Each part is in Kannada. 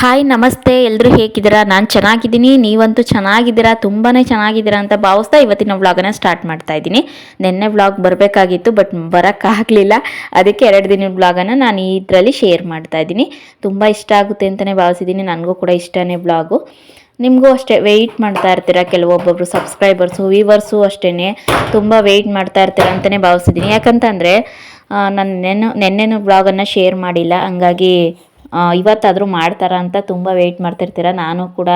ಹಾಯ್, ನಮಸ್ತೆ. ಎಲ್ಲರೂ ಹೇಗಿದ್ದೀರಾ? ನಾನು ಚೆನ್ನಾಗಿದ್ದೀನಿ. ನೀವಂತೂ ಚೆನ್ನಾಗಿದ್ದೀರಾ? ತುಂಬಾ ಚೆನ್ನಾಗಿದ್ದೀರಾ ಅಂತ ಭಾವಿಸ್ತಾ ಇವತ್ತಿನ ವ್ಲಾಗನ್ನು ಸ್ಟಾರ್ಟ್ ಮಾಡ್ತಾ ಇದ್ದೀನಿ. ನಿನ್ನೆ ವ್ಲಾಗ್ ಬರಬೇಕಾಗಿತ್ತು, ಬಟ್ ಬರೋಕ್ಕಾಗಲಿಲ್ಲ. ಅದಕ್ಕೆ ಎರಡು ದಿನದ ವ್ಲಾಗನ್ನು ನಾನು ಇದರಲ್ಲಿ ಶೇರ್ ಮಾಡ್ತಾ ಇದ್ದೀನಿ. ತುಂಬ ಇಷ್ಟ ಆಗುತ್ತೆ ಅಂತಲೇ ಭಾವಿಸಿದ್ದೀನಿ. ನನಗೂ ಕೂಡ ಇಷ್ಟನೇ ವ್ಲಾಗು. ನಿಮಗೂ ಅಷ್ಟೇ ವೆಯ್ಟ್ ಮಾಡ್ತಾ ಇರ್ತೀರ ಕೆಲವೊಬ್ಬೊಬ್ರು ಸಬ್ಸ್ಕ್ರೈಬರ್ಸು ವೀವರ್ಸು ಅಷ್ಟೇ ತುಂಬ ವೆಯ್ಟ್ ಮಾಡ್ತಾ ಇರ್ತೀರ ಅಂತಲೇ ಭಾವಿಸಿದ್ದೀನಿ. ಯಾಕಂತಂದರೆ ನಾನು ನೆನ್ನೆ, ನೆನ್ನೆನೂ ಬ್ಲಾಗನ್ನು ಶೇರ್ ಮಾಡಿಲ್ಲ. ಹಂಗಾಗಿ ಇವತ್ತಾದರೂ ಮಾಡ್ತಾರ ಅಂತ ತುಂಬ ವೆಯ್ಟ್ ಮಾಡ್ತಿರ್ತೀರ? ನಾನು ಕೂಡ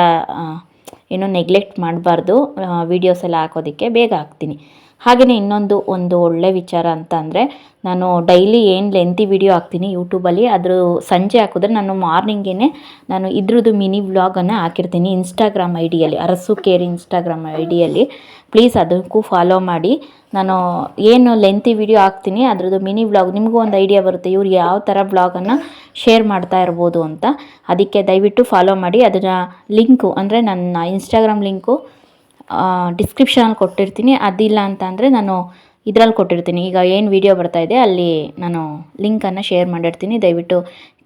ಏನು ನೆಗ್ಲೆಕ್ಟ್ ಮಾಡಬಾರ್ದು ವೀಡಿಯೋಸ್ ಎಲ್ಲ ಹಾಕೋದಕ್ಕೆ ಬೇಗ ಹಾಕ್ತೀನಿ. ಹಾಗೆಯೇ ಇನ್ನೊಂದು ಒಂದು ಒಳ್ಳೆ ವಿಚಾರ ಅಂತ ಅಂದರೆ ನಾನು ಡೈಲಿ ಏನು ಲೆಂತಿ ವಿಡಿಯೋ ಹಾಕ್ತೀನಿ ಯೂಟ್ಯೂಬಲ್ಲಿ ಅದ್ರ ಸಂಜೆ ಹಾಕಿದ್ರೆ ನಾನು ಮಾರ್ನಿಂಗೇ ನಾನು ಇದ್ರದ್ದು ಮಿನಿ ವ್ಲಾಗನ್ನು ಹಾಕಿರ್ತೀನಿ ಇನ್ಸ್ಟಾಗ್ರಾಮ್ ಐ ಡಿಯಲ್ಲಿ ಅರಸು ಕೇರ್ ಇನ್ಸ್ಟಾಗ್ರಾಮ್ ಐ ಡಿಯಲ್ಲಿ ಪ್ಲೀಸ್ ಅದಕ್ಕೂ ಫಾಲೋ ಮಾಡಿ. ನಾನು ಏನು ಲೆಂತಿ ವಿಡಿಯೋ ಹಾಕ್ತೀನಿ, ಅದ್ರದ್ದು ಮಿನಿ ವ್ಲಾಗ್ ನಿಮಗೂ ಒಂದು ಐಡಿಯಾ ಬರುತ್ತೆ, ಇವ್ರು ಯಾವ ಥರ ವ್ಲಾಗನ್ನು ಶೇರ್ ಮಾಡ್ತಾ ಇರ್ಬೋದು ಅಂತ. ಅದಕ್ಕೆ ದಯವಿಟ್ಟು ಫಾಲೋ ಮಾಡಿ. ಅದನ್ನು ಲಿಂಕು ಅಂದರೆ ನನ್ನ ಇನ್ಸ್ಟಾಗ್ರಾಮ್ ಲಿಂಕು ಡಿಸ್ಕ್ರಿಪ್ಷನಲ್ಲಿ ಕೊಟ್ಟಿರ್ತೀನಿ. ಅದಿಲ್ಲ ಅಂತ ಅಂದರೆ ನಾನು ಇದರಲ್ಲಿ ಕೊಟ್ಟಿರ್ತೀನಿ. ಈಗ ಏನು ವಿಡಿಯೋ ಇದೆ ಅಲ್ಲಿ ನಾನು ಲಿಂಕನ್ನು ಶೇರ್ ಮಾಡಿರ್ತೀನಿ. ದಯವಿಟ್ಟು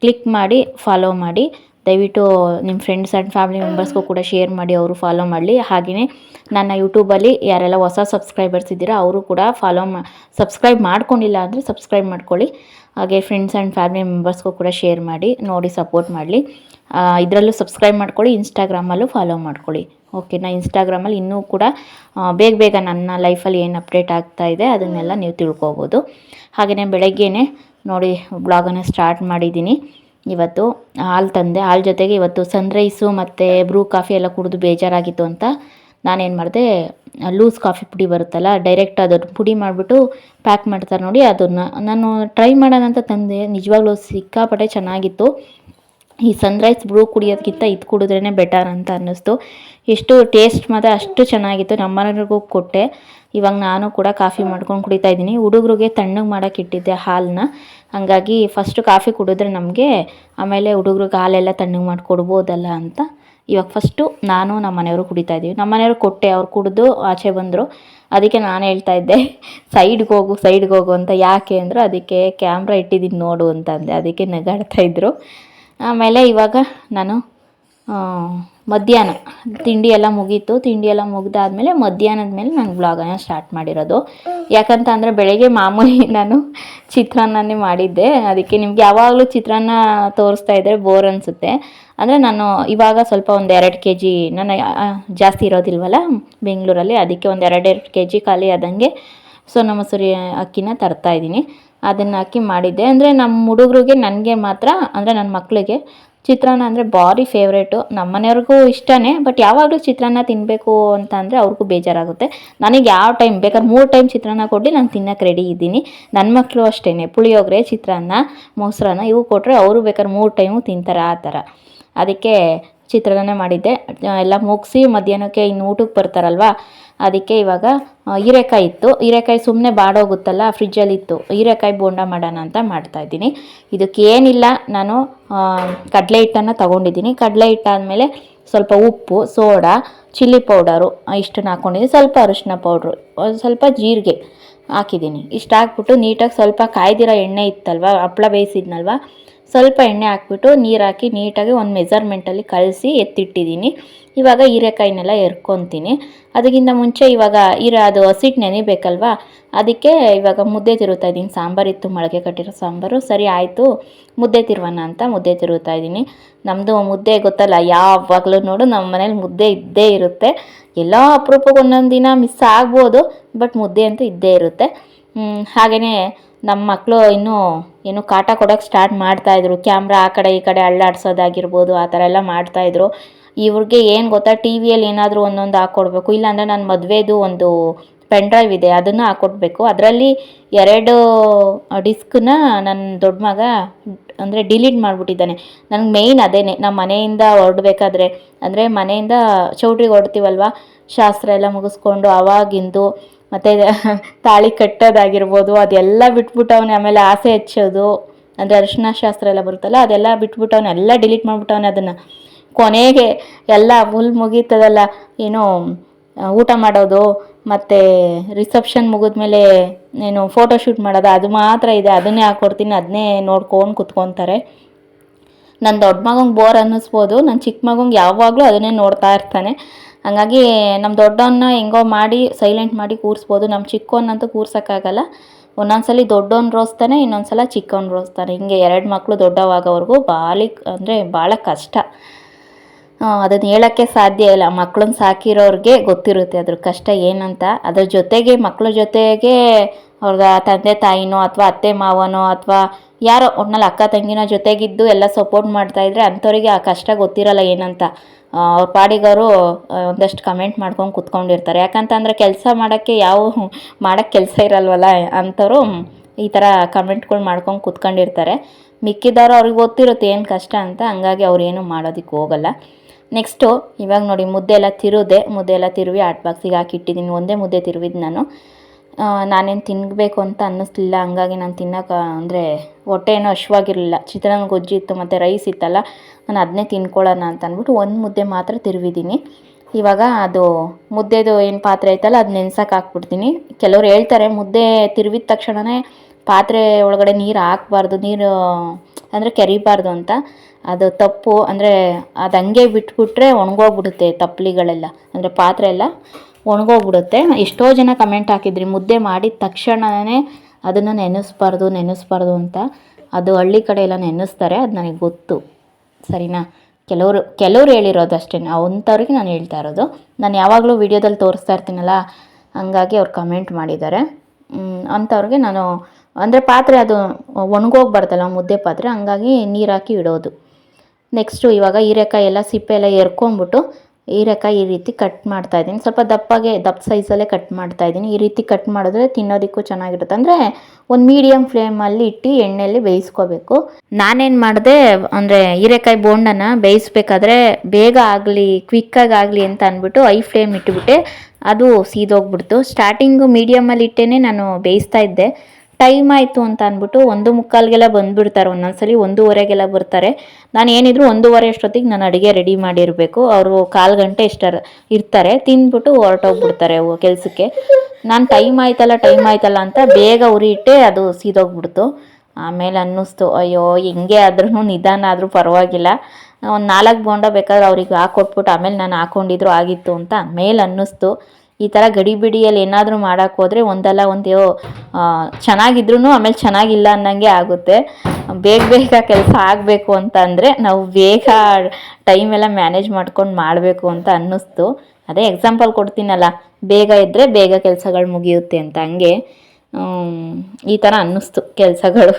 ಕ್ಲಿಕ್ ಮಾಡಿ ಫಾಲೋ ಮಾಡಿ. ದಯವಿಟ್ಟು ನಿಮ್ಮ ಫ್ರೆಂಡ್ಸ್ ಆ್ಯಂಡ್ ಫ್ಯಾಮಿಲಿ ಮೆಂಬರ್ಸ್ಗೂ ಕೂಡ ಶೇರ್ ಮಾಡಿ, ಅವರು ಫಾಲೋ ಮಾಡಲಿ. ಹಾಗೆಯೇ ನನ್ನ ಯೂಟ್ಯೂಬಲ್ಲಿ ಯಾರೆಲ್ಲ ಹೊಸ ಸಬ್ಸ್ಕ್ರೈಬರ್ಸ್ ಇದ್ದೀರಾ, ಅವರು ಕೂಡ ಫಾಲೋ ಮಾ ಸಬ್ಸ್ಕ್ರೈಬ್ ಮಾಡ್ಕೊಂಡಿಲ್ಲ ಅಂದರೆ ಸಬ್ಸ್ಕ್ರೈಬ್ ಮಾಡ್ಕೊಳ್ಳಿ. ಹಾಗೆ ಫ್ರೆಂಡ್ಸ್ ಆ್ಯಂಡ್ ಫ್ಯಾಮಿಲಿ ಮೆಂಬರ್ಸ್ಗೂ ಕೂಡ ಶೇರ್ ಮಾಡಿ, ನೋಡಿ ಸಪೋರ್ಟ್ ಮಾಡಲಿ. ಇದರಲ್ಲೂ ಸಬ್ಸ್ಕ್ರೈಬ್ ಮಾಡ್ಕೊಳ್ಳಿ ಇನ್ಸ್ಟಾಗ್ರಾಮಲ್ಲೂ ಫಾಲೋ ಮಾಡ್ಕೊಳ್ಳಿ. ಓಕೆನಾ ಇನ್ಸ್ಟಾಗ್ರಾಮಲ್ಲಿ ಇನ್ನೂ ಕೂಡ ಬೇಗ ಬೇಗ ನನ್ನ ಲೈಫಲ್ಲಿ ಏನು ಅಪ್ಡೇಟ್ ಆಗ್ತಾ ಇದೆ ಅದನ್ನೆಲ್ಲ ನೀವು ತಿಳ್ಕೊಬೋದು. ಹಾಗೆಯೇ ಬೆಳಗ್ಗೆನೇ ನೋಡಿ ಬ್ಲಾಗನ್ನು ಸ್ಟಾರ್ಟ್ ಮಾಡಿದ್ದೀನಿ. ಇವತ್ತು ಹಾಲು ತಂದೆ ಹಾಲು ಜೊತೆಗೆ ಇವತ್ತು ಸನ್ರೈಸು ಮತ್ತು ಬ್ರೂ ಕಾಫಿ ಎಲ್ಲ ಕುಡಿದು ಬೇಜಾರಾಗಿತ್ತು ಅಂತ ನಾನೇನು ಮಾಡಿದೆ ಲೂಸ್ ಕಾಫಿ ಪುಡಿ ಬರುತ್ತಲ್ಲ ಡೈರೆಕ್ಟ್ ಅದನ್ನು ಪುಡಿ ಮಾಡಿಬಿಟ್ಟು ಪ್ಯಾಕ್ ಮಾಡ್ತಾರೆ ನೋಡಿ ಅದನ್ನು ನಾನು ಟ್ರೈ ಮಾಡೋಣ ಅಂತ ತಂದೆ. ನಿಜವಾಗ್ಲೂ ಸಿಕ್ಕಾಪಟ್ಟೆ ಚೆನ್ನಾಗಿತ್ತು. ಈ ಸನ್ರೈಸ್ ಬ್ರೂ ಕುಡಿಯೋದಕ್ಕಿಂತ ಇದು ಕುಡಿದ್ರೇ ಬೆಟರ್ ಅಂತ ಅನ್ನಿಸ್ತು. ಎಷ್ಟು ಟೇಸ್ಟ್ ಮಾತ್ರ ಅಷ್ಟು ಚೆನ್ನಾಗಿತ್ತು. ನಮ್ಮನೆಯವ್ರಿಗೂ ಕೊಟ್ಟೆ. ಇವಾಗ ನಾನು ಕೂಡ ಕಾಫಿ ಮಾಡ್ಕೊಂಡು ಕುಡಿತಾ ಇದ್ದೀನಿ. ಹುಡುಗರಿಗೆ ತಣ್ಣಗೆ ಮಾಡೋಕೆ ಇಟ್ಟಿದ್ದೆ ಹಾಲನ್ನ ಹಂಗಾಗಿ ಫಸ್ಟು ಕಾಫಿ ಕುಡಿದ್ರೆ ನಮಗೆ ಆಮೇಲೆ ಹುಡುಗ್ರಿಗೆ ಹಾಲೆಲ್ಲ ತಣ್ಣಗೆ ಮಾಡಿ ಕೊಡ್ಬೋದಲ್ಲ ಅಂತ ಇವಾಗ ಫಸ್ಟು ನಾನು ನಮ್ಮ ಮನೆಯವರು ಕುಡಿತಾ ಇದ್ದೀವಿ. ನಮ್ಮ ಮನೆಯವರು ಕೊಟ್ಟೆ. ಅವ್ರು ಕುಡಿದು ಆಚೆ ಬಂದರು. ಅದಕ್ಕೆ ನಾನು ಹೇಳ್ತಾ ಇದ್ದೆ ಸೈಡ್ಗೆ ಹೋಗು ಸೈಡ್ಗೆ ಹೋಗು ಅಂತ. ಯಾಕೆ ಅಂದರು, ಅದಕ್ಕೆ ಕ್ಯಾಮ್ರಾ ಇಟ್ಟಿದ್ದೀನಿ ನೋಡು ಅಂತ ಅಂದೆ. ಅದಕ್ಕೆ ನಗಾಡ್ತಾ ಇದ್ರು. ಆಮೇಲೆ ಇವಾಗ ನಾನು ಮಧ್ಯಾಹ್ನ ತಿಂಡಿ ಎಲ್ಲ ಮುಗೀತು. ತಿಂಡಿ ಎಲ್ಲ ಮುಗ್ದಾದ್ಮೇಲೆ ಮಧ್ಯಾಹ್ನದ ಮೇಲೆ ನಾನು ಬ್ಲಾಗನ್ನು ಸ್ಟಾರ್ಟ್ ಮಾಡಿರೋದು. ಯಾಕಂತ ಅಂದರೆ ಬೆಳಗ್ಗೆ ಮಾಮೂಲಿ ನಾನು ಚಿತ್ರಾನ್ನನೇ ಮಾಡಿದ್ದೆ. ಅದಕ್ಕೆ ನಿಮ್ಗೆ ಯಾವಾಗಲೂ ಚಿತ್ರಾನ್ನ ತೋರಿಸ್ತಾ ಇದ್ದರೆ ಬೋರ್ ಅನಿಸುತ್ತೆ. ಅಂದರೆ ನಾನು ಇವಾಗ ಸ್ವಲ್ಪ ಒಂದು ಎರಡು ಕೆ ಜಿ ನಾನು ಜಾಸ್ತಿ ಇರೋದಿಲ್ವಲ್ಲ ಬೆಂಗಳೂರಲ್ಲಿ, ಅದಕ್ಕೆ ಒಂದು ಎರಡೆರಡು ಕೆ ಜಿ ಖಾಲಿ ಆದಂಗೆ ಸೋನಾ ಮಸೂರಿ ಅಕ್ಕಿನ ತರ್ತಾ ಇದ್ದೀನಿ. ಅದನ್ನು ಹಾಕಿ ಮಾಡಿದ್ದೆ. ಅಂದರೆ ನಮ್ಮ ಹುಡುಗರಿಗೆ ನನಗೆ ಮಾತ್ರ, ಅಂದರೆ ನನ್ನ ಮಕ್ಕಳಿಗೆ ಚಿತ್ರಾನ್ನ ಅಂದರೆ ಭಾರಿ ಫೇವ್ರೇಟು ನಮ್ಮ ಮನೆಯವ್ರಿಗೂ ಇಷ್ಟನೇ ಬಟ್ ಯಾವಾಗಲೂ ಚಿತ್ರಾನ್ನ ತಿನ್ನಬೇಕು ಅಂತ ಅಂದರೆ ಅವ್ರಿಗೂ ಬೇಜಾರಾಗುತ್ತೆ. ನನಗೆ ಯಾವ ಟೈಮ್ ಬೇಕಾದ್ರೆ ಮೂರು ಟೈಮ್ ಚಿತ್ರಾನ್ನ ಕೊಡಲಿ, ನಾನು ತಿನ್ನಕ್ಕೆ ರೆಡಿ ಇದ್ದೀನಿ. ನನ್ನ ಮಕ್ಕಳು ಅಷ್ಟೇ ಪುಳಿಯೋಗರೆ, ಚಿತ್ರಾನ್ನ, ಮೊಸರನ್ನ ಇವು ಕೊಟ್ಟರೆ ಅವರು ಬೇಕಾದ್ರೆ ಮೂರು ಟೈಮು ತಿಂತಾರೆ ಆ ಥರ. ಅದಕ್ಕೆ ಚಿತ್ರಾನ್ನ ಮಾಡಿದ್ದೆ. ಎಲ್ಲ ಮುಗಿಸಿ ಮಧ್ಯಾಹ್ನಕ್ಕೆ ಇನ್ನು ಊಟಕ್ಕೆ ಬರ್ತಾರಲ್ವ? ಅದಕ್ಕೆ ಇವಾಗ ಹೀರೆಕಾಯಿ ಇತ್ತು. ಹೀರೆಕಾಯಿ ಸುಮ್ಮನೆ ಬಾಡೋಗುತ್ತಲ್ಲ ಫ್ರಿಜ್ಜಲ್ಲಿ ಇತ್ತು ಹೀರೆಕಾಯಿ ಬೋಂಡ ಮಾಡೋಣ ಅಂತ ಮಾಡ್ತಾ ಇದ್ದೀನಿ. ಇದಕ್ಕೆ ಏನಿಲ್ಲ, ನಾನು ಕಡಲೆ ಹಿಟ್ಟನ್ನು ತಗೊಂಡಿದ್ದೀನಿ. ಕಡಲೆ ಹಿಟ್ಟಾದಮೇಲೆ ಸ್ವಲ್ಪ ಉಪ್ಪು, ಸೋಡಾ, ಚಿಲ್ಲಿ ಪೌಡರು ಇಷ್ಟನ್ನು ಹಾಕ್ಕೊಂಡಿದ್ದೀನಿ ಸ್ವಲ್ಪ ಅರಿಶಿನ ಪೌಡ್ರು ಸ್ವಲ್ಪ ಜೀರಿಗೆ ಹಾಕಿದ್ದೀನಿ. ಇಷ್ಟು ಹಾಕ್ಬಿಟ್ಟು ನೀಟಾಗಿ ಸ್ವಲ್ಪ ಕಾಯ್ದಿರೋ ಎಣ್ಣೆ ಇತ್ತಲ್ವ, ಹಪ್ಳ ಬೇಯಿಸಿದ್ನಲ್ವ ಸ್ವಲ್ಪ ಎಣ್ಣೆ ಹಾಕ್ಬಿಟ್ಟು ನೀರು ಹಾಕಿ ನೀಟಾಗಿ ಒಂದು ಮೆಜರ್ಮೆಂಟಲ್ಲಿ ಕಲಸಿ ಎತ್ತಿಟ್ಟಿದ್ದೀನಿ. ಇವಾಗ ಹೀರೆಕಾಯಿನೆಲ್ಲ ಎರ್ಕೊತೀನಿ. ಅದಕ್ಕಿಂತ ಮುಂಚೆ ಇವಾಗ ಇರ ಅದು ಹಸಿಟ್ಟು ನೆನಿಬೇಕಲ್ವಾ ಅದಕ್ಕೆ ಇವಾಗ ಮುದ್ದೆ ತಿರುತ್ತಾ ಇದ್ದೀನಿ. ಸಾಂಬಾರಿತ್ತು ಮೊಳಕೆ ಕಟ್ಟಿರೋ ಸಾಂಬಾರು. ಸರಿ ಆಯಿತು, ಮುದ್ದೆ ತಿರುವಣ ಅಂತ ಮುದ್ದೆ ತಿರುತ್ತಾ ಇದ್ದೀನಿ. ನಮ್ಮದು ಮುದ್ದೆ ಗೊತ್ತಲ್ಲ, ಯಾವಾಗಲೂ ನೋಡು ನಮ್ಮ ಮನೇಲಿ ಮುದ್ದೆ ಇದ್ದೇ ಇರುತ್ತೆ. ಎಲ್ಲ ಅಪರೂಪಕ್ಕೆ ಒಂದೊಂದು ದಿನ ಮಿಸ್ ಆಗ್ಬೋದು ಬಟ್ ಮುದ್ದೆ ಅಂತೂ ಇದ್ದೇ ಇರುತ್ತೆ. ಹಾಗೆಯೇ ನಮ್ಮ ಮಕ್ಕಳು ಇನ್ನೂ ಏನು ಕಾಟ ಕೊಡೋಕೆ ಸ್ಟಾರ್ಟ್ ಮಾಡ್ತಾಯಿದ್ರು ಕ್ಯಾಮ್ರಾ ಆ ಕಡೆ ಈ ಕಡೆ ಅಳ್ಳಾಡ್ಸೋದಾಗಿರ್ಬೋದು, ಆ ಥರ ಎಲ್ಲ ಮಾಡ್ತಾಯಿದ್ರು ಇವ್ರಿಗೆ ಏನು ಗೊತ್ತಾ ಟಿ ವಿಯಲ್ಲಿ ಏನಾದರೂ ಒಂದೊಂದು ಹಾಕ್ಕೊಡ್ಬೇಕು ಇಲ್ಲಾಂದರೆ ನನ್ನ ಮದುವೆದು ಒಂದು ಪೆನ್ ಡ್ರೈವ್ ಇದೆ, ಅದನ್ನು ಹಾಕ್ಕೊಡ್ಬೇಕು ಅದರಲ್ಲಿ ಎರಡು ಡಿಸ್ಕನ್ನ ನನ್ನ ದೊಡ್ಡ ಮಗ ಅಂದರೆ ಡಿಲೀಟ್ ಮಾಡಿಬಿಟ್ಟಿದ್ದಾನೆ. ನನಗೆ ಮೇಯ್ನ್ ಅದೇನೆ. ನಮ್ಮ ಮನೆಯಿಂದ ಹೊರಡ್ಬೇಕಾದ್ರೆ, ಅಂದರೆ ಮನೆಯಿಂದ ಚೌಟ್ರಿಗೆ ಹೊರಡ್ತೀವಲ್ವ, ಶಾಸ್ತ್ರ ಎಲ್ಲ ಮುಗಿಸ್ಕೊಂಡು ಅವಾಗಿಂದು ಮತ್ತು ತಾಳಿ ಕಟ್ಟೋದಾಗಿರ್ಬೋದು, ಅದೆಲ್ಲ ಬಿಟ್ಬಿಟ್ಟವನೆ ಆಮೇಲೆ ಆಸೆ ಹಚ್ಚೋದು, ಅಂದರೆ ಅರಿಶಿನ ಶಾಸ್ತ್ರ ಎಲ್ಲ ಬರುತ್ತಲ್ಲ, ಅದೆಲ್ಲ ಬಿಟ್ಬಿಟ್ಟು ಎಲ್ಲ ಡಿಲೀಟ್ ಮಾಡಿಬಿಟ್ಟವನೆ ಅದನ್ನು ಕೊನೆಗೆ ಎಲ್ಲ ಹುಲ್ ಮುಗೀತದಲ್ಲ, ಏನು ಊಟ ಮಾಡೋದು, ಮತ್ತು ರಿಸೆಪ್ಷನ್ ಮುಗಿದ್ಮೇಲೆ ಏನು ಫೋಟೋ ಶೂಟ್ ಮಾಡೋದು, ಅದು ಮಾತ್ರ ಇದೆ, ಅದನ್ನೇ ಹಾಕ್ಕೊಡ್ತೀನಿ ಅದನ್ನೇ ನೋಡ್ಕೊಂಡು ಕುತ್ಕೊತಾರೆ. ನನ್ನ ದೊಡ್ಡ ಮಗಂಗೆ ಬೋರ್ ಅನ್ನಿಸ್ಬೋದು ನನ್ನ ಚಿಕ್ಕ ಮಗಂಗೆ ಯಾವಾಗಲೂ ಅದನ್ನೇ ನೋಡ್ತಾ ಇರ್ತಾನೆ. ಹಂಗಾಗಿ ನಮ್ಮ ದೊಡ್ಡವನ್ನ ಹೆಂಗೋ ಮಾಡಿ ಸೈಲೆಂಟ್ ಮಾಡಿ ಕೂರಿಸ್ಬೋದು. ನಮ್ಮ ಚಿಕ್ಕವನ್ನಂತೂ ಕೂರ್ಸೋಕ್ಕಾಗಲ್ಲ. ಒಂದೊಂದ್ಸಲಿ ದೊಡ್ಡವನ್ ರೋಸ್ತಾನೆ, ಇನ್ನೊಂದ್ಸಲ ಚಿಕ್ಕವನ್ ರೋಸ್ತಾನೆ. ಹಿಂಗೆ ಎರಡು ಮಕ್ಕಳು ದೊಡ್ಡವಾಗೋವರೆಗೂ ಬಾಲಿ ಅಂದರೆ ಭಾಳ ಕಷ್ಟ. ಅದನ್ನು ಹೇಳೋಕ್ಕೆ ಸಾಧ್ಯ ಇಲ್ಲ. ಮಕ್ಕಳನ್ನ ಸಾಕಿರೋರಿಗೆ ಗೊತ್ತಿರುತ್ತೆ ಅದ್ರ ಕಷ್ಟ ಏನಂತ. ಅದ್ರ ಜೊತೆಗೆ ಮಕ್ಕಳ ಜೊತೆಗೆ ಅವ್ರದ ತಂದೆ ತಾಯಿನೋ ಅಥವಾ ಅತ್ತೆ ಮಾವನೋ ಅಥವಾ ಯಾರೋ ಒಟ್ನಲ್ಲಿ ಅಕ್ಕ ತಂಗಿನ ಜೊತೆಗಿದ್ದು ಎಲ್ಲ ಸಪೋರ್ಟ್ ಮಾಡ್ತಾಯಿದ್ರೆ ಅಂಥವ್ರಿಗೆ ಆ ಕಷ್ಟ ಗೊತ್ತಿರಲ್ಲ ಏನಂತ. ಅವ್ರ ಪಾಡಿಗವರು ಒಂದಷ್ಟು ಕಮೆಂಟ್ ಮಾಡ್ಕೊಂಡು ಕುತ್ಕೊಂಡಿರ್ತಾರೆ. ಯಾಕಂತಂದರೆ ಕೆಲಸ ಮಾಡೋಕ್ಕೆ ಯಾವ ಮಾಡೋಕ್ಕೆ ಕೆಲಸ ಇರಲ್ವಲ್ಲ ಅಂಥವ್ರು ಈ ಥರ ಕಮೆಂಟ್ಗಳು ಮಾಡ್ಕೊಂಡು ಕುತ್ಕೊಂಡಿರ್ತಾರೆ. ಮಿಕ್ಕಿದವರು ಅವ್ರಿಗೆ ಗೊತ್ತಿರುತ್ತೆ ಏನು ಕಷ್ಟ ಅಂತ, ಹಂಗಾಗಿ ಅವ್ರು ಏನು ಮಾಡೋದಕ್ಕೆ ಹೋಗಲ್ಲ. ನೆಕ್ಸ್ಟು ಇವಾಗ ನೋಡಿ, ಮುದ್ದೆ ಎಲ್ಲ ತಿರುದೆ, ಮುದ್ದೆ ಎಲ್ಲ ತಿರುವಿ ಆಟ್ ಬಾಕ್ಸಿಗೆ ಹಾಕಿಟ್ಟಿದ್ದೀನಿ ಒಂದೇ ಮುದ್ದೆ ತಿರುವಿದ್ದು ನಾನು. ನಾನೇನು ತಿನ್ನಬೇಕು ಅಂತ ಅನ್ನಿಸ್ಲಿಲ್ಲ, ಹಂಗಾಗಿ ನಾನು ತಿನ್ನೋಕೆ ಅಂದರೆ ಹೊಟ್ಟೆ ಏನೋ ಹಶ್ವಾಗಿರಲಿಲ್ಲ ಚಿತ್ರಾನ್ನ ಗೊಜ್ಜಿ ಇತ್ತು, ಮತ್ತು ರೈಸ್ ಇತ್ತಲ್ಲ, ನಾನು ಅದನ್ನೇ ತಿನ್ಕೊಳ್ಳೋಣ ಅಂತ ಅಂದ್ಬಿಟ್ಟು ಒಂದು ಮುದ್ದೆ ಮಾತ್ರ ತಿರುವಿದ್ದೀನಿ. ಇವಾಗ ಅದು ಮುದ್ದೆದು ಏನು ಪಾತ್ರೆ ಐತಲ್ಲ ಅದು ನೆನ್ಸಕ್ಕೆ ಹಾಕ್ಬಿಡ್ತೀನಿ. ಕೆಲವ್ರು ಹೇಳ್ತಾರೆ, ಮುದ್ದೆ ತಿರುವಿದ ತಕ್ಷಣವೇ ಪಾತ್ರೆ ಒಳಗಡೆ ನೀರು ಹಾಕ್ಬಾರ್ದು, ನೀರು, ಅಂದರೆ ಕೆರಿಬಾರ್ದು ಅಂತ. ಅದು ತಪ್ಪು, ಅಂದರೆ ಅದು ಹಂಗೆ ಬಿಟ್ಬಿಟ್ರೆ ಒಣಗೋಗ್ಬಿಡುತ್ತೆ ತಪ್ಪಲಿಗಳೆಲ್ಲ ಅಂದರೆ ಪಾತ್ರೆ ಎಲ್ಲ ಒಣಗೋಗ್ಬಿಡುತ್ತೆ. ಎಷ್ಟೋ ಜನ ಕಮೆಂಟ್ ಹಾಕಿದ್ರಿ, ಮುದ್ದೆ ಮಾಡಿದ ತಕ್ಷಣವೇ ಅದನ್ನು ನೆನೆಸ್ಬಾರ್ದು ನೆನೆಸ್ಬಾರ್ದು ಅಂತ ಅದು ಹಳ್ಳಿ ಕಡೆ ಎಲ್ಲ ನೆನೆಸ್ತಾರೆ, ಅದು ನನಗೆ ಗೊತ್ತು. ಸರಿನಾ? ಕೆಲವರು, ಕೆಲವ್ರು ಹೇಳಿರೋದು ಅಷ್ಟೇ. ಅಂಥವ್ರಿಗೆ ನಾನು ಹೇಳ್ತಾ ಇರೋದು. ನಾನು ಯಾವಾಗಲೂ ವಿಡಿಯೋದಲ್ಲಿ ತೋರಿಸ್ತಾ ಇರ್ತೀನಲ್ಲ, ಹಂಗಾಗಿ ಅವ್ರು ಕಮೆಂಟ್ ಮಾಡಿದ್ದಾರೆ. ಅಂಥವ್ರಿಗೆ ನಾನು, ಅಂದರೆ ಪಾತ್ರೆ ಅದು ಒಣಗೋಗ್ಬಾರ್ದಲ್ಲ ಮುದ್ದೆ ಪಾತ್ರೆ, ಹಂಗಾಗಿ ನೀರು ಹಾಕಿ ಇಡೋದು. ನೆಕ್ಸ್ಟು ಇವಾಗ ಹೀರೆಕಾಯಿ ಎಲ್ಲ ಸಿಪ್ಪೆ ಎಲ್ಲ ಎರ್ಕೊಂಬಿಟ್ಟು ಹೀರೆಕಾಯಿ ಈ ರೀತಿ ಕಟ್ ಮಾಡ್ತಾ ಇದ್ದೀನಿ. ಸ್ವಲ್ಪ ದಪ್ಪಗೆ, ದಪ್ಪ ಸೈಜಲ್ಲೇ ಕಟ್ ಮಾಡ್ತಾ ಇದ್ದೀನಿ. ಈ ರೀತಿ ಕಟ್ ಮಾಡಿದ್ರೆ ತಿನ್ನೋದಕ್ಕೂ ಚೆನ್ನಾಗಿರುತ್ತೆ. ಅಂದರೆ ಒಂದು ಮೀಡಿಯಮ್ ಫ್ಲೇಮಲ್ಲಿ ಇಟ್ಟು ಎಣ್ಣೆಯಲ್ಲಿ ಬೇಯಿಸ್ಕೋಬೇಕು. ನಾನೇನು ಮಾಡಿದೆ, ಅಂದರೆ ಹೀರೆಕಾಯಿ ಬೋಂಡನ ಬೇಯಿಸ್ಬೇಕಾದ್ರೆ ಬೇಗ ಆಗಲಿ ಕ್ವಿಕ್ಕಾಗಿ ಆಗಲಿ ಅಂತ ಅಂದ್ಬಿಟ್ಟು ಐ ಫ್ಲೇಮ್ ಇಟ್ಬಿಟ್ಟೆ, ಅದು ಸೀದೋಗ್ಬಿಡ್ತು. ಸ್ಟಾರ್ಟಿಂಗು ಮೀಡಿಯಮಲ್ಲಿ ಇಟ್ಟೇ ನಾನು ಬೇಯಿಸ್ತಾ ಇದ್ದೆ. ಟೈಮ್ ಆಯಿತು ಅಂತ ಅಂದ್ಬಿಟ್ಟು ಒಂದು ಮುಕ್ಕಾಲ್ಗೆಲ್ಲ ಬಂದುಬಿಡ್ತಾರೆ. ಒಂದೊಂದ್ಸಲಿ ಒಂದೂವರೆಗೆಲ್ಲ ಬರ್ತಾರೆ. ನಾನು ಏನಿದ್ರು ಒಂದೂವರೆ ಅಷ್ಟೊತ್ತಿಗೆ ನಾನು ಅಡುಗೆ ರೆಡಿ ಮಾಡಿರಬೇಕು. ಅವರು ಕಾಲು ಗಂಟೆ ಇಷ್ಟರ ಇರ್ತಾರೆ. ತಿಂದ್ಬಿಟ್ಟು ಹೊರಟೋಗ್ಬಿಡ್ತಾರೆ ಕೆಲಸಕ್ಕೆ. ನಾನು ಟೈಮ್ ಆಯ್ತಲ್ಲ ಟೈಮ್ ಆಯ್ತಲ್ಲ ಅಂತ ಬೇಗ ಉರಿ ಇಟ್ಟೆ ಅದು ಸೀದೋಗ್ಬಿಡ್ತು. ಆಮೇಲೆ ಅನ್ನಿಸ್ತು, ಅಯ್ಯೋ, ಹೆಂಗೆ ಆದ್ರೂ ನಿಧಾನ ಆದರೂ ಪರವಾಗಿಲ್ಲ. ಒಂದು ನಾಲ್ಕು ಬೋಂಡ ಬೇಕಾದ್ರೆ ಅವ್ರಿಗೆ ಹಾಕೊಟ್ಬಿಟ್ಟು ಆಮೇಲೆ ನಾನು ಹಾಕೊಂಡಿದ್ರು ಆಗಿತ್ತು ಅಂತ ಮೇಲೆ ಅನ್ನಿಸ್ತು. ಈ ಥರ ಗಡಿಬಿಡಿಯಲ್ಲಿ ಏನಾದರೂ ಮಾಡೋಕ್ಕೆ ಹೋದರೆ ಒಂದಲ್ಲ ಒಂದು ಚೆನ್ನಾಗಿದ್ರೂ ಆಮೇಲೆ ಚೆನ್ನಾಗಿಲ್ಲ ಅನ್ನಂಗೆ ಆಗುತ್ತೆ. ಬೇಗ ಬೇಗ ಕೆಲಸ ಆಗಬೇಕು ಅಂತ ಅಂದರೆ ನಾವು ಬೇಗ ಎಲ್ಲ ಮ್ಯಾನೇಜ್ ಮಾಡ್ಕೊಂಡು ಮಾಡಬೇಕು ಅಂತ ಅನ್ನಿಸ್ತು. ಅದೇ ಎಕ್ಸಾಂಪಲ್ ಕೊಡ್ತೀನಲ್ಲ, ಬೇಗ ಇದ್ದರೆ ಬೇಗ ಕೆಲಸಗಳು ಮುಗಿಯುತ್ತೆ ಅಂತ ಹಂಗೆ. ಈ ಥರ ಅನ್ನಿಸ್ತು ಕೆಲಸಗಳು.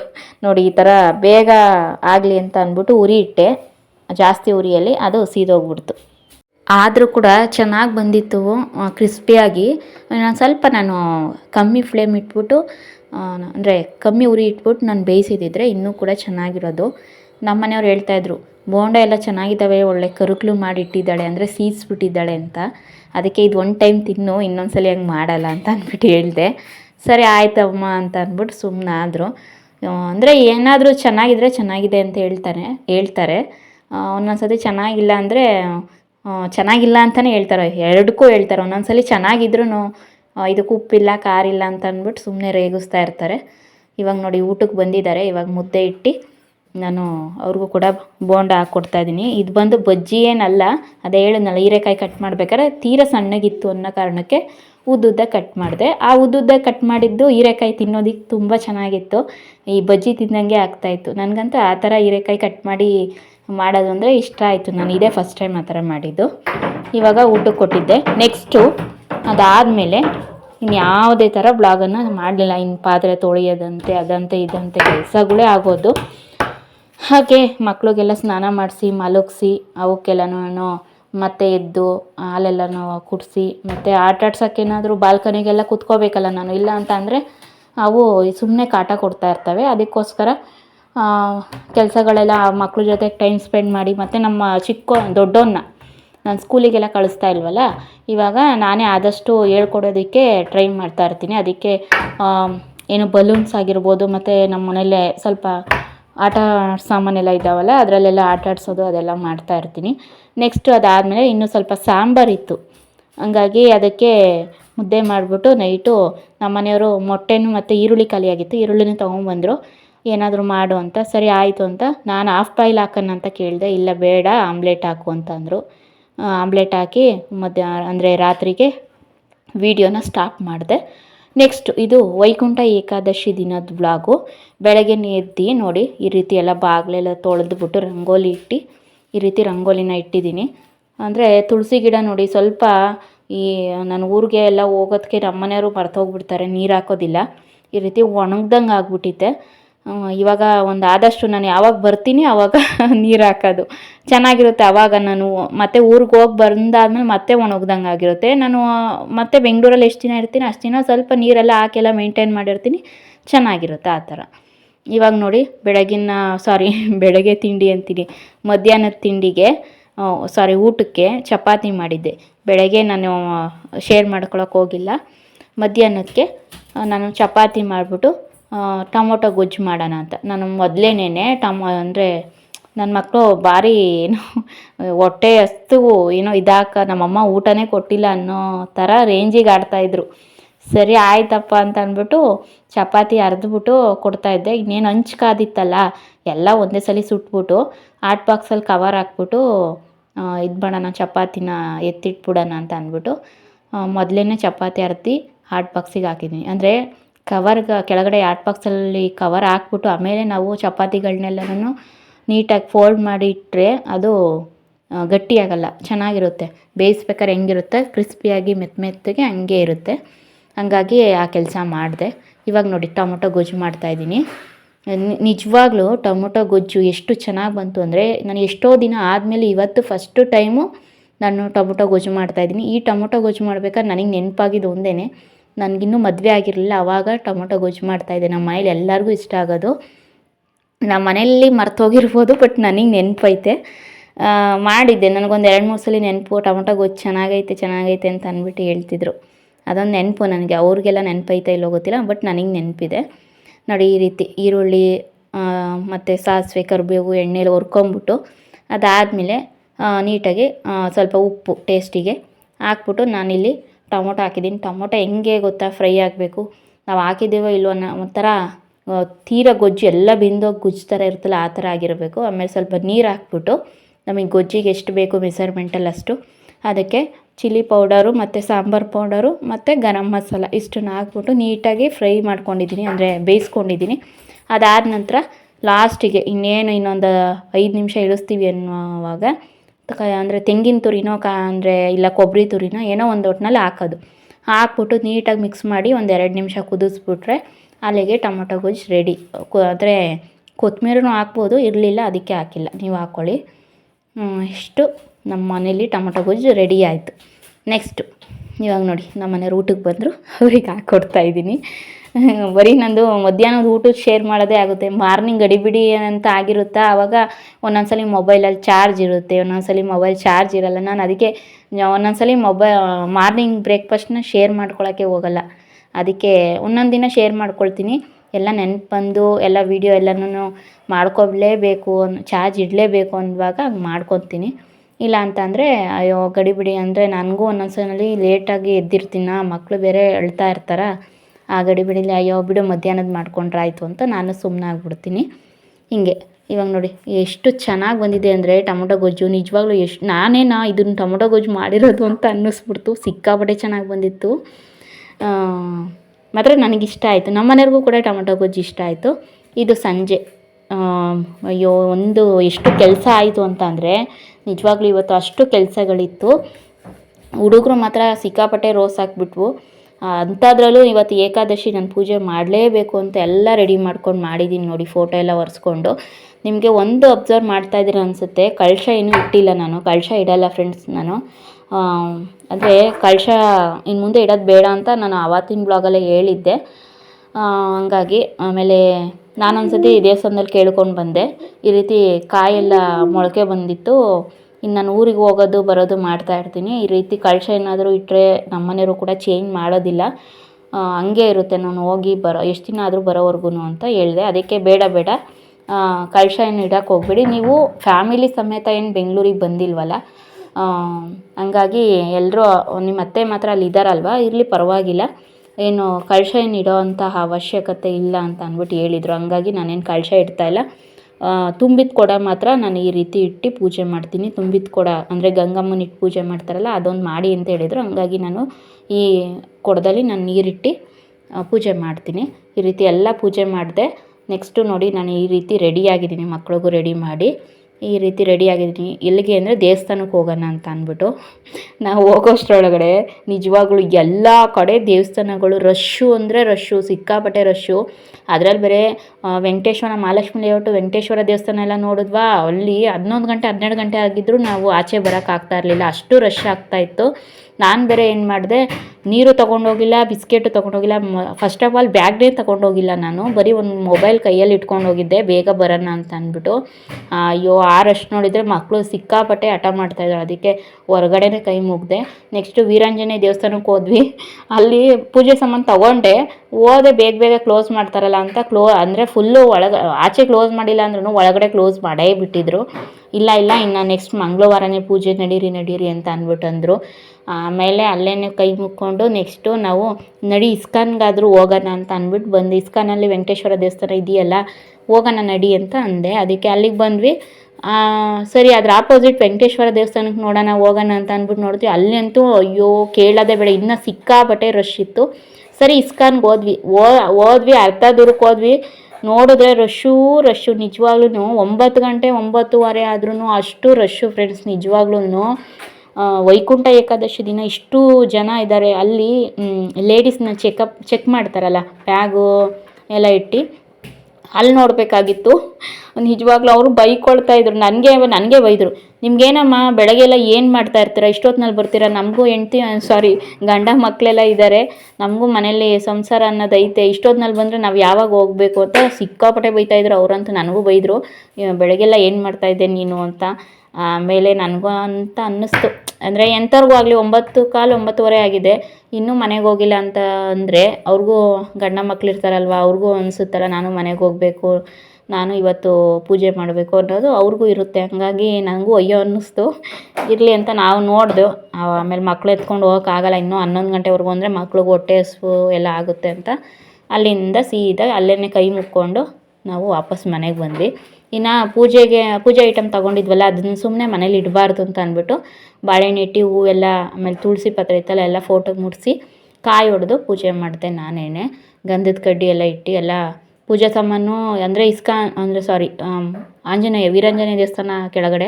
ನೋಡಿ, ಈ ಥರ ಬೇಗ ಆಗಲಿ ಅಂತ ಅಂದ್ಬಿಟ್ಟು ಉರಿ ಇಟ್ಟೆ. ಜಾಸ್ತಿ ಉರಿಯಲ್ಲಿ ಅದು ಸೀದೋಗ್ಬಿಡ್ತು. ಆದರೂ ಕೂಡ ಚೆನ್ನಾಗಿ ಬಂದಿತ್ತು ಕ್ರಿಸ್ಪಿಯಾಗಿ. ನಾನು ಸ್ವಲ್ಪ ನಾನು ಕಮ್ಮಿ ಫ್ಲೇಮ್ ಇಟ್ಬಿಟ್ಟು ಅಂದರೆ ಕಮ್ಮಿ ಉರಿ ಇಟ್ಬಿಟ್ಟು ನಾನು ಬೇಯಿಸಿದಿದ್ರೆ ಇನ್ನೂ ಕೂಡ ಚೆನ್ನಾಗಿರೋದು. ನಮ್ಮ ಮನೆಯವ್ರು ಹೇಳ್ತಾಯಿದ್ರು ಬೋಂಡ ಎಲ್ಲ ಚೆನ್ನಾಗಿದ್ದಾವೆ ಒಳ್ಳೆ ಕರುಕ್ಲು ಮಾಡಿ ಇಟ್ಟಿದ್ದಾಳೆ ಅಂದರೆ ಸೀಸ್ಬಿಟ್ಟಿದ್ದಾಳೆ ಅಂತ. ಅದಕ್ಕೆ ಇದು ಒನ್ ಟೈಮ್ ತಿನ್ನು, ಇನ್ನೊಂದ್ಸಲಿ ಹಂಗೆ ಮಾಡಲ್ಲ ಅಂತ ಅಂದ್ಬಿಟ್ಟು ಹೇಳಿದೆ. ಸರಿ ಆಯ್ತಮ್ಮ ಅಂತ ಅಂದ್ಬಿಟ್ಟು ಸುಮ್ಮನೆ ಆದರು. ಅಂದರೆ ಏನಾದರೂ ಚೆನ್ನಾಗಿದ್ರೆ ಚೆನ್ನಾಗಿದೆ ಅಂತ ಹೇಳ್ತಾರೆ ಹೇಳ್ತಾರೆ. ಒಂದೊಂದು ಸತಿ ಚೆನ್ನಾಗಿಲ್ಲ ಅಂದರೆ ಚೆನ್ನಾಗಿಲ್ಲ ಅಂತಲೇ ಹೇಳ್ತಾರೆ? ಎರಡಕ್ಕೂ ಹೇಳ್ತಾರೆ? ಒಂದೊಂದ್ಸಲಿ ಚೆನ್ನಾಗಿದ್ರು ಇದಕ್ಕೆ ಉಪ್ಪಿಲ್ಲ, ಖಾರಿಲ್ಲ ಅಂತ ಅಂದ್ಬಿಟ್ಟು ಸುಮ್ಮನೆ ರೇಗಿಸ್ತಾ ಇರ್ತಾರೆ. ಇವಾಗ ನೋಡಿ, ಊಟಕ್ಕೆ ಬಂದಿದ್ದಾರೆ. ಇವಾಗ ಮುದ್ದೆ ಇಟ್ಟು ನಾನು ಅವ್ರಿಗೂ ಕೂಡ ಬೋಂಡ ಹಾಕ್ಕೊಡ್ತಾ ಇದ್ದೀನಿ. ಇದು ಬಂದು ಬಜ್ಜಿ ಏನಲ್ಲ, ಅದೇ ಹೇಳಿದ್ನಲ್ಲ, ಹೀರೆಕಾಯಿ ಕಟ್ ಮಾಡ್ಬೇಕಾದ್ರೆ ತೀರ ಸಣ್ಣಗಿತ್ತು ಅನ್ನೋ ಕಾರಣಕ್ಕೆ ಉದ್ದುದ್ದ ಕಟ್ ಮಾಡಿದೆ. ಆ ಉದ್ದುದ್ದ ಕಟ್ ಮಾಡಿದ್ದು ಹೀರೆಕಾಯಿ ತಿನ್ನೋದಕ್ಕೆ ತುಂಬ ಚೆನ್ನಾಗಿತ್ತು. ಈ ಬಜ್ಜಿ ತಿಂದಂಗೆ ಆಗ್ತಾಯಿತ್ತು ನನಗಂತೂ ಆ ಥರ ಹೀರೆಕಾಯಿ ಕಟ್ ಮಾಡಿ ಮಾಡೋದು ಅಂದರೆ ಇಷ್ಟ ಆಯಿತು. ನಾನು ಇದೇ ಫಸ್ಟ್ ಟೈಮ್ ಆ ಥರ ಮಾಡಿದ್ದು. ಇವಾಗ ಊಟಕ್ಕೆ ಕೊಟ್ಟಿದ್ದೆ. ನೆಕ್ಸ್ಟು ಅದಾದಮೇಲೆ ಇನ್ಯಾವುದೇ ಥರ ಬ್ಲಾಗನ್ನು ಮಾಡಲಿಲ್ಲ. ಇನ್ನು ಪಾತ್ರೆ ತೊಳೆಯೋದಂತೆ, ಅದಂತೆ, ಇದಂತೆ ಕೆಲಸಗಳೇ ಆಗೋದು. ಹಾಗೆ ಮಕ್ಕಳಿಗೆಲ್ಲ ಸ್ನಾನ ಮಾಡಿಸಿ, ಮಲಗಿಸಿ, ಅವಕ್ಕೆಲ್ಲನೂ ಮತ್ತೆ ಎದ್ದು ಹಾಲೆಲ್ಲನೂ ಕುಡಿಸಿ, ಮತ್ತು ಆಟ ಆಡ್ಸೋಕ್ಕೇನಾದರೂ ಬಾಲ್ಕನಿಗೆಲ್ಲ ಕುತ್ಕೋಬೇಕಲ್ಲ ನಾನು. ಇಲ್ಲ ಅಂತ ಅವು ಸುಮ್ಮನೆ ಕಾಟ ಕೊಡ್ತಾ ಇರ್ತವೆ. ಅದಕ್ಕೋಸ್ಕರ ಕೆಲಸಗಳೆಲ್ಲ ಮಕ್ಳ ಜೊತೆ ಟೈಮ್ ಸ್ಪೆಂಡ್ ಮಾಡಿ ಮತ್ತು ನಮ್ಮ ಚಿಕ್ಕ ದೊಡ್ಡವನ್ನ ನಾನು ಸ್ಕೂಲಿಗೆಲ್ಲ ಕಳಿಸ್ತಾ ಇಲ್ವಲ್ಲ, ಇವಾಗ ನಾನೇ ಆದಷ್ಟು ಹೇಳ್ಕೊಡೋದಕ್ಕೆ ಟ್ರೈ ಮಾಡ್ತಾ ಇರ್ತೀನಿ. ಅದಕ್ಕೆ ಏನು ಬಲೂನ್ಸ್ ಆಗಿರ್ಬೋದು ಮತ್ತು ನಮ್ಮ ಮನೆಯಲ್ಲೇ ಸ್ವಲ್ಪ ಆಟ ಸಾಮಾನೆಲ್ಲ ಇದ್ದಾವಲ್ಲ, ಅದರಲ್ಲೆಲ್ಲ ಆಟ ಆಡಿಸೋದು ಅದೆಲ್ಲ ಮಾಡ್ತಾ ಇರ್ತೀನಿ. ನೆಕ್ಸ್ಟು ಅದಾದಮೇಲೆ ಇನ್ನೂ ಸ್ವಲ್ಪ ಸಾಂಬಾರಿತ್ತು ಹಂಗಾಗಿ ಅದಕ್ಕೆ ಮುದ್ದೆ ಮಾಡಿಬಿಟ್ಟು ನೈಟು ನಮ್ಮ ಮನೆಯವರು ಮೊಟ್ಟೆನೂ ಮತ್ತು ಈರುಳ್ಳಿ ಖಾಲಿಯಾಗಿತ್ತು. ಈರುಳ್ಳಿನೂ ತೊಗೊಂಬಂದರು ಏನಾದರೂ ಮಾಡು ಅಂತ, ಸರಿ ಆಯಿತು ಅಂತ ನಾನು ಹಾಫ್ ಬಾಯ್ಲ್ ಹಾಕೋಣ ಅಂತ ಕೇಳಿದೆ, ಇಲ್ಲ ಬೇಡ, ಆಮ್ಲೆಟ್ ಹಾಕು ಅಂತ ಅಂದರು. ಆಮ್ಲೆಟ್ ಹಾಕಿ ಮಧ್ಯ, ಅಂದರೆ ರಾತ್ರಿಗೆ ವಿಡಿಯೋನ ಸ್ಟಾಪ್ ಮಾಡಿದೆ. ನೆಕ್ಸ್ಟ್ ಇದು ವೈಕುಂಠ ಏಕಾದಶಿ ದಿನದ ಬ್ಲಾಗು ಬೆಳಗ್ಗೆ ಎದ್ದು ನೋಡಿ, ಈ ರೀತಿ ಎಲ್ಲ ಬಾಗಿಲೆಲ್ಲ ತೊಳೆದ್ಬಿಟ್ಟು ರಂಗೋಲಿ ಇಟ್ಟು, ಈ ರೀತಿ ರಂಗೋಲಿನ ಇಟ್ಟಿದ್ದೀನಿ. ಅಂದರೆ ತುಳಸಿ ಗಿಡ ನೋಡಿ ಸ್ವಲ್ಪ ಈ, ನಾನು ಊರಿಗೆ ಎಲ್ಲ ಹೋಗೋದಕ್ಕೆ ನಮ್ಮನೆಯವರು ಮರ್ತೋಗ್ಬಿಡ್ತಾರೆ ನೀರು ಹಾಕೋದಿಲ್ಲ. ಈ ರೀತಿ ಒಣಗ್ದಂಗೆ ಆಗ್ಬಿಟ್ಟಿತ್ತೆ. ಇವಾಗ ಒಂದು ಆದಷ್ಟು ನಾನು ಯಾವಾಗ ಬರ್ತೀನಿ ಆವಾಗ ನೀರು ಹಾಕೋದು. ಚೆನ್ನಾಗಿರುತ್ತೆ ಆವಾಗ ನಾನು ಮತ್ತೆ ಊರಿಗೆ ಹೋಗಿ ಬಂದಾದ್ಮೇಲೆ ಮತ್ತೆ ಒಣಗ್ದಂಗೆ ಆಗಿರುತ್ತೆ. ನಾನು ಮತ್ತೆ ಬೆಂಗಳೂರಲ್ಲಿ ಎಷ್ಟು ದಿನ ಇರ್ತೀನಿ ಅಷ್ಟು ದಿನ ಸ್ವಲ್ಪ ನೀರೆಲ್ಲ ಹಾಕೆಲ್ಲ ಮೇಂಟೈನ್ ಮಾಡಿರ್ತೀನಿ. ಚೆನ್ನಾಗಿರುತ್ತೆ ಆ ಥರ. ಇವಾಗ ನೋಡಿ ಬೆಳಗಿನ, ಸಾರಿ, ಬೆಳಗ್ಗೆ ತಿಂಡಿ ಅಂತೀನಿ. ಮಧ್ಯಾಹ್ನದ ತಿಂಡಿಗೆ ಸಾರಿ ಊಟಕ್ಕೆ ಚಪಾತಿ ಮಾಡಿದ್ದೆ. ಬೆಳಗ್ಗೆ ನಾನು ಶೇರ್ ಮಾಡ್ಕೊಳಕ್ಕೆ ಹೋಗಿಲ್ಲ. ಮಧ್ಯಾಹ್ನಕ್ಕೆ ನಾನು ಚಪಾತಿ ಮಾಡಿಬಿಟ್ಟು ಟೊಮೊಟೊ ಗೊಜ್ಜು ಮಾಡೋಣ ಅಂತ. ನಾನು ಮೊದಲೇನೇ ಟಮ, ಅಂದರೆ ನನ್ನ ಮಕ್ಕಳು ಭಾರಿ ಏನು, ಹೊಟ್ಟೆ ಅಸ್ತು ಏನೋ ಇದಾಕ, ನಮ್ಮಮ್ಮ ಊಟನೇ ಕೊಟ್ಟಿಲ್ಲ ಅನ್ನೋ ಥರ ರೇಂಜಿಗೆ ಆಡ್ತಾಯಿದ್ರು ಸರಿ, ಆಯ್ತಪ್ಪ ಅಂತ ಅಂದ್ಬಿಟ್ಟು ಚಪಾತಿ ಅರ್ದ್ಬಿಟ್ಟು ಕೊಡ್ತಾಯಿದ್ದೆ ಇನ್ನೇನು ಹಂಚ್ಕಾದಿತ್ತಲ್ಲ ಎಲ್ಲ ಒಂದೇ ಸಲ ಸುಟ್ಬಿಟ್ಟು ಆಟ್ ಬಾಕ್ಸಲ್ಲಿ ಕವರ್ ಹಾಕ್ಬಿಟ್ಟು ಇದು ಮಾಡೋಣ, ಚಪಾತಿನ ಎತ್ತಿಟ್ಬಿಡೋಣ ಅಂತ ಅಂದ್ಬಿಟ್ಟು ಮೊದಲೇ ಚಪಾತಿ ಅರ್ತಿ ಹಾಟ್ ಬಾಕ್ಸಿಗೆ ಹಾಕಿದ್ದೀನಿ ಅಂದರೆ ಕವರ್ಗೆ ಕೆಳಗಡೆ ಆಟ್ ಬಾಕ್ಸಲ್ಲಿ ಕವರ್ ಹಾಕ್ಬಿಟ್ಟು ಆಮೇಲೆ ನಾವು ಚಪಾತಿಗಳನ್ನೆಲ್ಲನೂ ನೀಟಾಗಿ ಫೋಲ್ಡ್ ಮಾಡಿ ಇಟ್ಟರೆ ಅದು ಗಟ್ಟಿಯಾಗಲ್ಲ, ಚೆನ್ನಾಗಿರುತ್ತೆ. ಬೇಯಿಸ್ಬೇಕಾದ್ರೆ ಹೆಂಗಿರುತ್ತೆ? ಕ್ರಿಸ್ಪಿಯಾಗಿ ಮೆತ್ತ ಮೆತ್ತಗೆ ಹಂಗೆ ಇರುತ್ತೆ. ಹಂಗಾಗಿ ಆ ಕೆಲಸ ಮಾಡಿದೆ. ಇವಾಗ ನೋಡಿ, ಟೊಮೊಟೊ ಗೊಜ್ಜು ಮಾಡ್ತಾಯಿದ್ದೀನಿ ನಿಜವಾಗ್ಲೂ ಟೊಮೊಟೊ ಗೊಜ್ಜು ಎಷ್ಟು ಚೆನ್ನಾಗಿ ಬಂತು ಅಂದರೆ, ನಾನು ಎಷ್ಟೋ ದಿನ ಆದಮೇಲೆ ಇವತ್ತು ಫಸ್ಟು ಟೈಮು ನಾನು ಟೊಮೊಟೊ ಗೊಜ್ಜು ಮಾಡ್ತಾಯಿದ್ದೀನಿ ಈ ಟೊಮೊಟೊ ಗೊಜ್ಜು ಮಾಡ್ಬೇಕಾದ್ರೆ ನನಗೆ ನೆನಪಾಗಿದ್ದು ಒಂದೇ ನನಗಿನ್ನೂ ಮದುವೆ ಆಗಿರಲಿಲ್ಲ. ಆವಾಗ ಟೊಮೊಟೊ ಗೊಜ್ಜು ಮಾಡ್ತಾಯಿದ್ದೆ ನಮ್ಮ ಮನೇಲಿ ಎಲ್ಲರಿಗೂ ಇಷ್ಟ ಆಗೋದು. ನಮ್ಮ ಮನೆಯಲ್ಲಿ ಮರ್ತೋಗಿರ್ಬೋದು ಬಟ್ ನನಗೆ ನೆನಪೈತೆ ಮಾಡಿದ್ದೆ. ನನಗೊಂದು ಎರಡು ಮೂರು ಸಲ ನೆನಪು, ಟೊಮೊಟೊ ಗೊಜ್ಜು ಚೆನ್ನಾಗೈತೆ ಚೆನ್ನಾಗೈತೆ ಅಂತ ಅಂದ್ಬಿಟ್ಟು ಹೇಳ್ತಿದ್ರು. ಅದೊಂದು ನೆನಪು ನನಗೆ. ಅವ್ರಿಗೆಲ್ಲ ನೆನಪೈತೆ ಇಲ್ಲೋ ಗೊತ್ತಿಲ್ಲ ಬಟ್ ನನಗೆ ನೆನಪಿದೆ. ನೋಡಿ, ಈ ರೀತಿ ಈರುಳ್ಳಿ ಮತ್ತು ಸಾಸಿವೆ, ಕರಿಬೇವು ಎಣ್ಣೆಲಿ ಹುರ್ಕೊಂಬಿಟ್ಟು ಅದಾದಮೇಲೆ ನೀಟಾಗಿ ಸ್ವಲ್ಪ ಉಪ್ಪು ಟೇಸ್ಟಿಗೆ ಹಾಕ್ಬಿಟ್ಟು ನಾನಿಲ್ಲಿ ಟೊಮೊಟೊ ಹಾಕಿದ್ದೀನಿ. ಟೊಮೊಟೊ ಹೆಂಗೆ ಗೊತ್ತಾ? ಫ್ರೈ ಆಗಬೇಕು. ನಾವು ಹಾಕಿದ್ದೀವೋ ಇಲ್ವೋ ಅನ್ನೋ ಒಂಥರ ತೀರಾ ಗೊಜ್ಜು ಎಲ್ಲ ಬೆಂದೋಗಿ ಗುಜ್ಜು ಥರ ಇರುತ್ತಲ್ಲ, ಆ ಥರ ಆಗಿರಬೇಕು. ಆಮೇಲೆ ಸ್ವಲ್ಪ ನೀರು ಹಾಕ್ಬಿಟ್ಟು ನಮಗೆ ಗೊಜ್ಜಿಗೆ ಎಷ್ಟು ಬೇಕು ಮೆಸರ್ಮೆಂಟಲ್ಲಿ ಅಷ್ಟು ಅದಕ್ಕೆ ಚಿಲ್ಲಿ ಪೌಡರು ಮತ್ತು ಸಾಂಬಾರು ಪೌಡರು ಮತ್ತು ಗರಂ ಮಸಾಲ ಇಷ್ಟನ್ನು ಹಾಕ್ಬಿಟ್ಟು ನೀಟಾಗಿ ಫ್ರೈ ಮಾಡ್ಕೊಂಡಿದ್ದೀನಿ. ಅಂದರೆ ಬೇಯಿಸ್ಕೊಂಡಿದ್ದೀನಿ. ಅದಾದ ನಂತರ ಲಾಸ್ಟಿಗೆ ಇನ್ನೇನು ಇನ್ನೊಂದು ಐದು ನಿಮಿಷ ಇಳಿಸ್ತೀವಿ ಅನ್ನೋವಾಗ ಅಂದರೆ ತೆಂಗಿನ ತುರಿನೋ ಕಾ ಅಂದರೆ ಇಲ್ಲ ಕೊಬ್ಬರಿ ತುರಿನೋ ಏನೋ ಒಂದು ಒಟ್ಟಿನಲ್ಲಿ ಹಾಕೋದು. ಹಾಕ್ಬಿಟ್ಟು ನೀಟಾಗಿ ಮಿಕ್ಸ್ ಮಾಡಿ ಒಂದು ಎರಡು ನಿಮಿಷ ಕುದಿಸ್ಬಿಟ್ರೆ ಅಲ್ಲಿಗೆ ಟೊಮೊಟೊ ಗೊಜ್ಜು ರೆಡಿ ಅಂದರೆ ಕೊತ್ತಂಬರಿನೂ ಹಾಕ್ಬೋದು, ಇರಲಿಲ್ಲ ಅದಕ್ಕೆ ಹಾಕಿಲ್ಲ. ನೀವು ಹಾಕ್ಕೊಳ್ಳಿ ಇಷ್ಟು ನಮ್ಮ ಮನೇಲಿ ಟೊಮೊಟೊ ಗೊಜ್ಜು ರೆಡಿ ಆಯಿತು. ನೆಕ್ಸ್ಟು ಇವಾಗ ನೋಡಿ, ನಮ್ಮ ಮನೆಯವ್ರು ಊಟಕ್ಕೆ ಬಂದರು, ಅವ್ರಿಗೆ ಹಾಕ್ಕೊಡ್ತಾ ಇದ್ದೀನಿ. ಬರೀ ನಂದು ಮಧ್ಯಾಹ್ನದ ಊಟದ ಶೇರ್ ಮಾಡೋದೇ ಆಗುತ್ತೆ. ಮಾರ್ನಿಂಗ್ ಗಡಿಬಿಡಿ ಅಂತ ಆಗಿರುತ್ತಾ ಆವಾಗ ಒಂದೊಂದ್ಸಲಿ ಮೊಬೈಲಲ್ಲಿ ಚಾರ್ಜ್ ಇರುತ್ತೆ, ಒಂದೊಂದ್ಸಲಿ ಮೊಬೈಲ್ ಚಾರ್ಜ್ ಇರಲ್ಲ. ನಾನು ಅದಕ್ಕೆ ಒಂದೊಂದ್ಸಲಿ ಮೊಬೈ ಮಾರ್ನಿಂಗ್ ಬ್ರೇಕ್ಫಾಸ್ಟ್ನ ಶೇರ್ ಮಾಡ್ಕೊಳ್ಳೋಕ್ಕೆ ಹೋಗಲ್ಲ. ಅದಕ್ಕೆ ಒಂದೊಂದು ದಿನ ಶೇರ್ ಮಾಡ್ಕೊಳ್ತೀನಿ. ಎಲ್ಲ ನೆನಪು ಬಂದು ಎಲ್ಲ ವೀಡಿಯೋ ಎಲ್ಲನೂ ಮಾಡ್ಕೊಳ್ಲೇಬೇಕು ಚಾರ್ಜ್ ಇಡಲೇಬೇಕು ಅನ್ನುವಾಗ ಹಂಗೆ ಮಾಡ್ಕೊತೀನಿ. ಇಲ್ಲ ಅಂತಂದರೆ, ಅಯ್ಯೋ ಗಡಿಬಿಡಿ ಅಂದರೆ ನನಗೂ ಒಂದೊಂದ್ಸಲಿ ಲೇಟಾಗಿ ಎದ್ದಿರ್ತೀನ ಮಕ್ಕಳು ಬೇರೆ ಅಳ್ತಾ ಇರ್ತಾರ. ಆ ಗಡಿ ಬಿಡಿಲಿ ಅಯ್ಯೋ ಬಿಡು, ಮಧ್ಯಾಹ್ನದ ಮಾಡ್ಕೊಂಡ್ರೆ ಆಯಿತು ಅಂತ ನಾನು ಸುಮ್ಮನೆ ಆಗ್ಬಿಡ್ತೀನಿ ಹೀಗೆ, ಇವಾಗ ನೋಡಿ, ಎಷ್ಟು ಚೆನ್ನಾಗಿ ಬಂದಿದೆ ಅಂದರೆ ಟೊಮೊಟೊ ಗೊಜ್ಜು. ನಿಜವಾಗ್ಲೂ ಎಷ್ಟು, ನಾನೇನಾ ಇದನ್ನು ಟೊಮೊಟೊ ಗೊಜ್ಜು ಮಾಡಿರೋದು ಅಂತ ಅನ್ನಿಸ್ಬಿಡ್ತು. ಸಿಕ್ಕಾಪಟ್ಟೆ ಚೆನ್ನಾಗಿ ಬಂದಿತ್ತು. ಮಾತ್ರ ನನಗಿಷ್ಟ ಆಯಿತು. ನಮ್ಮ ಮನೆಯವ್ರಿಗೂ ಕೂಡ ಟೊಮೊಟೊ ಗೊಜ್ಜು ಇಷ್ಟ ಆಯಿತು. ಇದು ಸಂಜೆ. ಅಯ್ಯೋ, ಒಂದು ಎಷ್ಟು ಕೆಲಸ ಆಯಿತು ಅಂತ ಅಂದರೆ, ನಿಜವಾಗ್ಲೂ ಇವತ್ತು ಅಷ್ಟು ಕೆಲಸಗಳಿತ್ತು. ಹುಡುಗರು ಮಾತ್ರ ಸಿಕ್ಕಾಪಟ್ಟೆ ರೋಸ್ ಹಾಕ್ಬಿಟ್ವು. ಅಂಥದ್ರಲ್ಲೂ ಇವತ್ತು ಏಕಾದಶಿ ನಾನು ಪೂಜೆ ಮಾಡಲೇಬೇಕು ಅಂತ ಎಲ್ಲ ರೆಡಿ ಮಾಡ್ಕೊಂಡು ಮಾಡಿದ್ದೀನಿ ನೋಡಿ ಫೋಟೋ ಎಲ್ಲ ಒರೆಸ್ಕೊಂಡು. ನಿಮಗೆ ಒಂದು ಅಬ್ಸರ್ವ್ ಮಾಡ್ತಾ ಇದ್ದೀರ ಅನಿಸುತ್ತೆ ಕಳಶ ಇನ್ನೂ ಇಟ್ಟಿಲ್ಲ ನಾನು ಕಳಶ ಇಡಲ್ಲ ಫ್ರೆಂಡ್ಸ್ ನಾನು. ಅಂದರೆ ಕಳಶ ಇನ್ನು ಮುಂದೆ ಇಡೋದು ಬೇಡ ಅಂತ ನಾನು ಆವತ್ತಿನ ಬ್ಲಾಗಲ್ಲೇ ಹೇಳಿದ್ದೆ. ಹಂಗಾಗಿ ಆಮೇಲೆ ನಾನೊಂದ್ಸತಿ ದೇವಸ್ಥಾನದಲ್ಲಿ ಕೇಳ್ಕೊಂಡು ಬಂದೆ. ಈ ರೀತಿ ಕಾಯೆಲ್ಲ ಮೊಳಕೆ ಬಂದಿತ್ತು. ಇನ್ನು ನಾನು ಊರಿಗೆ ಹೋಗೋದು, ಬರೋದು ಮಾಡ್ತಾ ಇರ್ತೀನಿ. ಈ ರೀತಿ ಕಳಶ ಏನಾದರೂ ಇಟ್ಟರೆ ನಮ್ಮನೆಯವರು ಕೂಡ ಚೇಂಜ್ ಮಾಡೋದಿಲ್ಲ. ಹಂಗೆ ಇರುತ್ತೆ. ನಾನು ಹೋಗಿ ಬರೋ, ಎಷ್ಟು ದಿನ ಆದರೂ ಬರೋವರೆಗೂ ಅಂತ ಹೇಳಿದೆ. ಅದಕ್ಕೆ ಬೇಡ ಬೇಡ. ಕಳಶ ಏನು ಇಡೋಕ್ಕೆ ಹೋಗ್ಬೇಡಿ. ನೀವು ಫ್ಯಾಮಿಲಿ ಸಮೇತ ಏನು ಬೆಂಗಳೂರಿಗೆ ಬಂದಿಲ್ವಲ್ಲ ಹಂಗಾಗಿ ಎಲ್ಲರೂ ನಿಮ್ಮ ಅತ್ತೆ ಮಾತ್ರ ಅಲ್ಲಿ ಇದ್ದಾರಲ್ವ ಇರಲಿ, ಪರವಾಗಿಲ್ಲ. ಏನು ಕಳಶ ಏನು ಇಡೋ ಅಂತಹ ಅವಶ್ಯಕತೆ ಇಲ್ಲ ಅಂತ ಅಂದ್ಬಿಟ್ಟು ಹೇಳಿದರು. ಹಂಗಾಗಿ ನಾನೇನು ಕಳಶ ಇಡ್ತಾಯಿಲ್ಲ ತುಂಬಿದ ಕೊಡ ಮಾತ್ರ ನಾನು ಈ ರೀತಿ ಇಟ್ಟು ಪೂಜೆ ಮಾಡ್ತೀನಿ. ತುಂಬಿದ ಕೊಡ ಅಂದರೆ ಗಂಗಮ್ಮನ ಇಟ್ಟು ಪೂಜೆ ಮಾಡ್ತಾರಲ್ಲ, ಅದೊಂದು ಮಾಡಿ ಅಂತ ಹೇಳಿದರು. ಹಂಗಾಗಿ ನಾನು ಈ ಕೊಡದಲ್ಲಿ ನಾನು ನೀರಿಟ್ಟು ಪೂಜೆ ಮಾಡ್ತೀನಿ. ಈ ರೀತಿ ಎಲ್ಲ ಪೂಜೆ ಮಾಡಿದೆ ನೆಕ್ಸ್ಟು ನೋಡಿ ನಾನು ಈ ರೀತಿ ರೆಡಿಯಾಗಿದ್ದೀನಿ ಮಕ್ಳಿಗೂ ರೆಡಿ ಮಾಡಿ. ಈ ರೀತಿ ರೆಡಿ ಆಗಿದ್ದೀನಿ. ಎಲ್ಲಿಗೆ ಅಂದರೆ ದೇವಸ್ಥಾನಕ್ಕೆ ಹೋಗೋಣ ಅಂತ ಅಂದ್ಬಿಟ್ಟು. ನಾವು ಹೋಗೋಷ್ಟರೊಳಗಡೆ ನಿಜವಾಗ್ಲೂ ಎಲ್ಲ ಕಡೆ ದೇವಸ್ಥಾನಗಳು ರಶ್ಶು ಅಂದರೆ ರಶ್ಶು ಸಿಕ್ಕಾಪಟ್ಟೆ ರಶ್ಶು ಅದರಲ್ಲಿ ಬೇರೆ ವೆಂಕಟೇಶ್ವರ, ಮಹಾಲಕ್ಷ್ಮಿ ಲೇಔಟು ವೆಂಕಟೇಶ್ವರ ದೇವಸ್ಥಾನ ಎಲ್ಲ ನೋಡಿದ್ವಾ? ಅಲ್ಲಿ ಹನ್ನೊಂದು ಗಂಟೆ, ಹನ್ನೆರಡು ಗಂಟೆ ಆಗಿದ್ದರೂ ನಾವು ಆಚೆ ಬರೋಕ್ಕಾಗ್ತಾ ಇರಲಿಲ್ಲ. ಅಷ್ಟು ರಶ್ ಆಗ್ತಾಯಿತ್ತು ನಾನು ಬೇರೆ ಏನು ಮಾಡಿದೆ, ನೀರು ತೊಗೊಂಡೋಗಿಲ್ಲ, ಬಿಸ್ಕೆಟು ತೊಗೊಂಡೋಗಿಲ್ಲ ಫಸ್ಟ್ ಆಫ್ ಆಲ್ ಬ್ಯಾಗ್ನೇ ತೊಗೊಂಡೋಗಿಲ್ಲ ನಾನು. ಬರೀ ಒಂದು ಮೊಬೈಲ್ ಕೈಯಲ್ಲಿ ಇಟ್ಕೊಂಡು ಹೋಗಿದ್ದೆ ಬೇಗ ಬರೋಣ ಅಂತ ಅಂದ್ಬಿಟ್ಟು. ಅಯ್ಯೋ ಆರಷ್ಟು ನೋಡಿದರೆ ಮಕ್ಕಳು ಸಿಕ್ಕಾಪಟ್ಟೆ ಹಠ ಮಾಡ್ತಾಯಿದ್ರು ಅದಕ್ಕೆ ಹೊರಗಡೆನೇ ಕೈ ಮುಗ್ದೆ. ನೆಕ್ಸ್ಟು ವೀರಾಂಜನೇಯ ದೇವಸ್ಥಾನಕ್ಕೆ ಹೋದ್ವಿ. ಅಲ್ಲಿ ಪೂಜೆ ಸಾಮಾನು ತೊಗೊಂಡೆ. ಹೋದೆ, ಬೇಗ ಬೇಗ ಕ್ಲೋಸ್ ಮಾಡ್ತಾರಲ್ಲ ಅಂತ. ಕ್ಲೋ, ಅಂದರೆ ಫುಲ್ಲು ಒಳಗೆ, ಆಚೆ ಕ್ಲೋಸ್ ಮಾಡಿಲ್ಲ ಅಂದ್ರೂ ಒಳಗಡೆ ಕ್ಲೋಸ್ ಮಾಡೇ ಬಿಟ್ಟಿದ್ರು. ಇಲ್ಲ ಇಲ್ಲ, ಇನ್ನು ನೆಕ್ಸ್ಟ್ ಮಂಗಳವಾರನೇ ಪೂಜೆ ನಡೀರಿ ನಡೀರಿ ಅಂತ ಅಂದ್ಬಿಟ್ಟು ಅಂದರು. ಆಮೇಲೆ ಅಲ್ಲೇ ಕೈ ಮುಕ್ಕೊಂಡು ನೆಕ್ಸ್ಟು ನಾವು ನಡಿ ಇಸ್ಕಾನ್ಗಾದರೂ ಹೋಗೋಣ ಅಂತ ಅಂದ್ಬಿಟ್ಟು ಬಂದು ಇಸ್ಕಾನಲ್ಲಿ ವೆಂಕಟೇಶ್ವರ ದೇವಸ್ಥಾನ ಇದೆಯಲ್ಲ, ಹೋಗೋಣ ನಡಿ ಅಂತ ಅಂದೆ. ಅದಕ್ಕೆ ಅಲ್ಲಿಗೆ ಬಂದ್ವಿ. ಸರಿ ಅದ್ರ ಆಪೋಸಿಟ್ ವೆಂಕಟೇಶ್ವರ ದೇವಸ್ಥಾನಕ್ಕೆ ನೋಡೋಣ, ಹೋಗೋಣ ಅಂತ ಅಂದ್ಬಿಟ್ಟು ನೋಡಿದ್ವಿ ಅಲ್ಲಿ ಅಂತೂ ಅಯ್ಯೋ ಕೇಳೋದೆ ಬೇಡ, ಇನ್ನೂ ಸಿಕ್ಕಾಪಟ್ಟೆ ರಶ್ ಇತ್ತು. ಸರಿ, ಇಸ್ಕಾನ್ಗೆ ಹೋದ್ವಿ. ಹೋದ್ವಿ, ಅರ್ಧ ದೂರಕ್ಕೆ ಹೋದ್ವಿ. ನೋಡಿದ್ರೆ ರಶ್ಶೂ ರಶ್ಶು ನಿಜವಾಗ್ಲೂ ಒಂಬತ್ತು ಗಂಟೆ ಒಂಬತ್ತುವರೆ ಆದ್ರೂ ಅಷ್ಟು ರಶ್ಶು ಫ್ರೆಂಡ್ಸ್ ನಿಜವಾಗ್ಲೂ ವೈಕುಂಠ ಏಕಾದಶಿ ದಿನ ಇಷ್ಟು ಜನ ಇದ್ದಾರೆ ಅಲ್ಲಿ ಲೇಡೀಸ್ನ ಚೆಕಪ್ ಚೆಕ್ ಮಾಡ್ತಾರಲ್ಲ ಬ್ಯಾಗು ಎಲ್ಲ ಇಟ್ಟು. ಅಲ್ಲಿ ನೋಡಬೇಕಾಗಿತ್ತು. ನಿಜವಾಗ್ಲೂ ಅವರು ಬೈಕೊಳ್ತಾ ಇದ್ರು. ನನಗೆ ನನಗೆ ಬೈದರು. ನಿಮ್ಗೇನಮ್ಮ, ಬೆಳಗ್ಗೆಲ್ಲ ಏನು ಮಾಡ್ತಾ ಇರ್ತೀರಾ? ಇಷ್ಟೊತ್ತಿನಲ್ಲಿ ಬರ್ತೀರಾ? ನಮಗೂ ಹೆಂಡ್ತಿ ಸಾರಿ ಗಂಡ ಮಕ್ಕಳೆಲ್ಲ ಇದ್ದಾರೆ ನಮಗೂ ಮನೇಲಿ ಸಂಸಾರ ಅನ್ನೋದು ಐತೆ. ಇಷ್ಟೊತ್ತಿನಲ್ಲಿ ಬಂದರೆ ನಾವು ಯಾವಾಗ ಹೋಗಬೇಕು ಅಂತ ಸಿಕ್ಕಾಪಟ್ಟೆ ಬೈತಾ ಇದ್ರು. ಅವರಂತೂ ನನಗೂ ಬೈದರು. ಬೆಳಗ್ಗೆಲ್ಲ ಏನು ಮಾಡ್ತಾ ಇದ್ದೆ ನೀನು ಅಂತ. ಆಮೇಲೆ ನನಗೂ ಅಂತ ಅನ್ನಿಸ್ತು. ಅಂದರೆ ಎಂಥವ್ರಿಗೂ ಆಗಲಿ ಒಂಬತ್ತು, ಕಾಲು ಒಂಬತ್ತುವರೆ ಆಗಿದೆ. ಇನ್ನೂ ಮನೆಗೆ ಹೋಗಿಲ್ಲ ಅಂತ ಅಂದರೆ ಅವ್ರಿಗೂ ಗಂಡ ಮಕ್ಕಳು ಇರ್ತಾರಲ್ವ ಅವ್ರಿಗೂ ಅನಿಸುತ್ತಲ್ಲ, ನಾನು ಮನೆಗೆ ಹೋಗಬೇಕು. ನಾನು ಇವತ್ತು ಪೂಜೆ ಮಾಡಬೇಕು ಅನ್ನೋದು ಅವ್ರಿಗೂ ಇರುತ್ತೆ. ಹಂಗಾಗಿ ನನಗೂ ಅಯ್ಯೋ ಅನ್ನಿಸ್ತು. ಇರಲಿ ಅಂತ ನಾವು ನೋಡಿದೆವು ಆಮೇಲೆ ಮಕ್ಳು ಎತ್ಕೊಂಡು ಹೋಗೋಕ್ಕಾಗಲ್ಲ ಇನ್ನೂ ಹನ್ನೊಂದು ಗಂಟೆವರೆಗೂ ಅಂದರೆ ಮಕ್ಳಿಗೆ ಹೊಟ್ಟೆ ಹಸು ಎಲ್ಲ ಆಗುತ್ತೆ ಅಂತ. ಅಲ್ಲಿಂದ ಸೀದಾ ಅಲ್ಲೇ ಕೈ ಮುಕ್ಕೊಂಡು ನಾವು ವಾಪಸ್ ಮನೆಗೆ ಬಂದ್ವಿ. ಇನ್ನು ಪೂಜೆಗೆ, ಪೂಜೆ ಐಟಮ್ ತೊಗೊಂಡಿದ್ವಲ್ಲ, ಅದನ್ನ ಸುಮ್ಮನೆ ಮನೇಲಿ ಇಡಬಾರ್ದು ಅಂತ ಅಂದ್ಬಿಟ್ಟು ಬಾಳೆಹಣ್ಣು ಇಟ್ಟು ಹೂವೆಲ್ಲ ಆಮೇಲೆ ತುಳಸಿ ಪತ್ರ ಇತ್ತಲ್ಲ, ಎಲ್ಲ ಫೋಟೋಗೆ ಮುಡಿಸಿ ಕಾಯಿ ಹೊಡೆದು ಪೂಜೆ ಮಾಡಿದೆ ನಾನೇನೆ. ಗಂಧದ ಕಡ್ಡಿ ಎಲ್ಲ ಇಟ್ಟು ಎಲ್ಲ ಪೂಜಾ ಸಾಮಾನು ಅಂದರೆ ಇಸ್ಕಾನ್ ಅಂದರೆ ಸಾರಿ ಆಂಜನೇಯ, ವೀರಾಂಜನೇಯ ದೇವಸ್ಥಾನ ಕೆಳಗಡೆ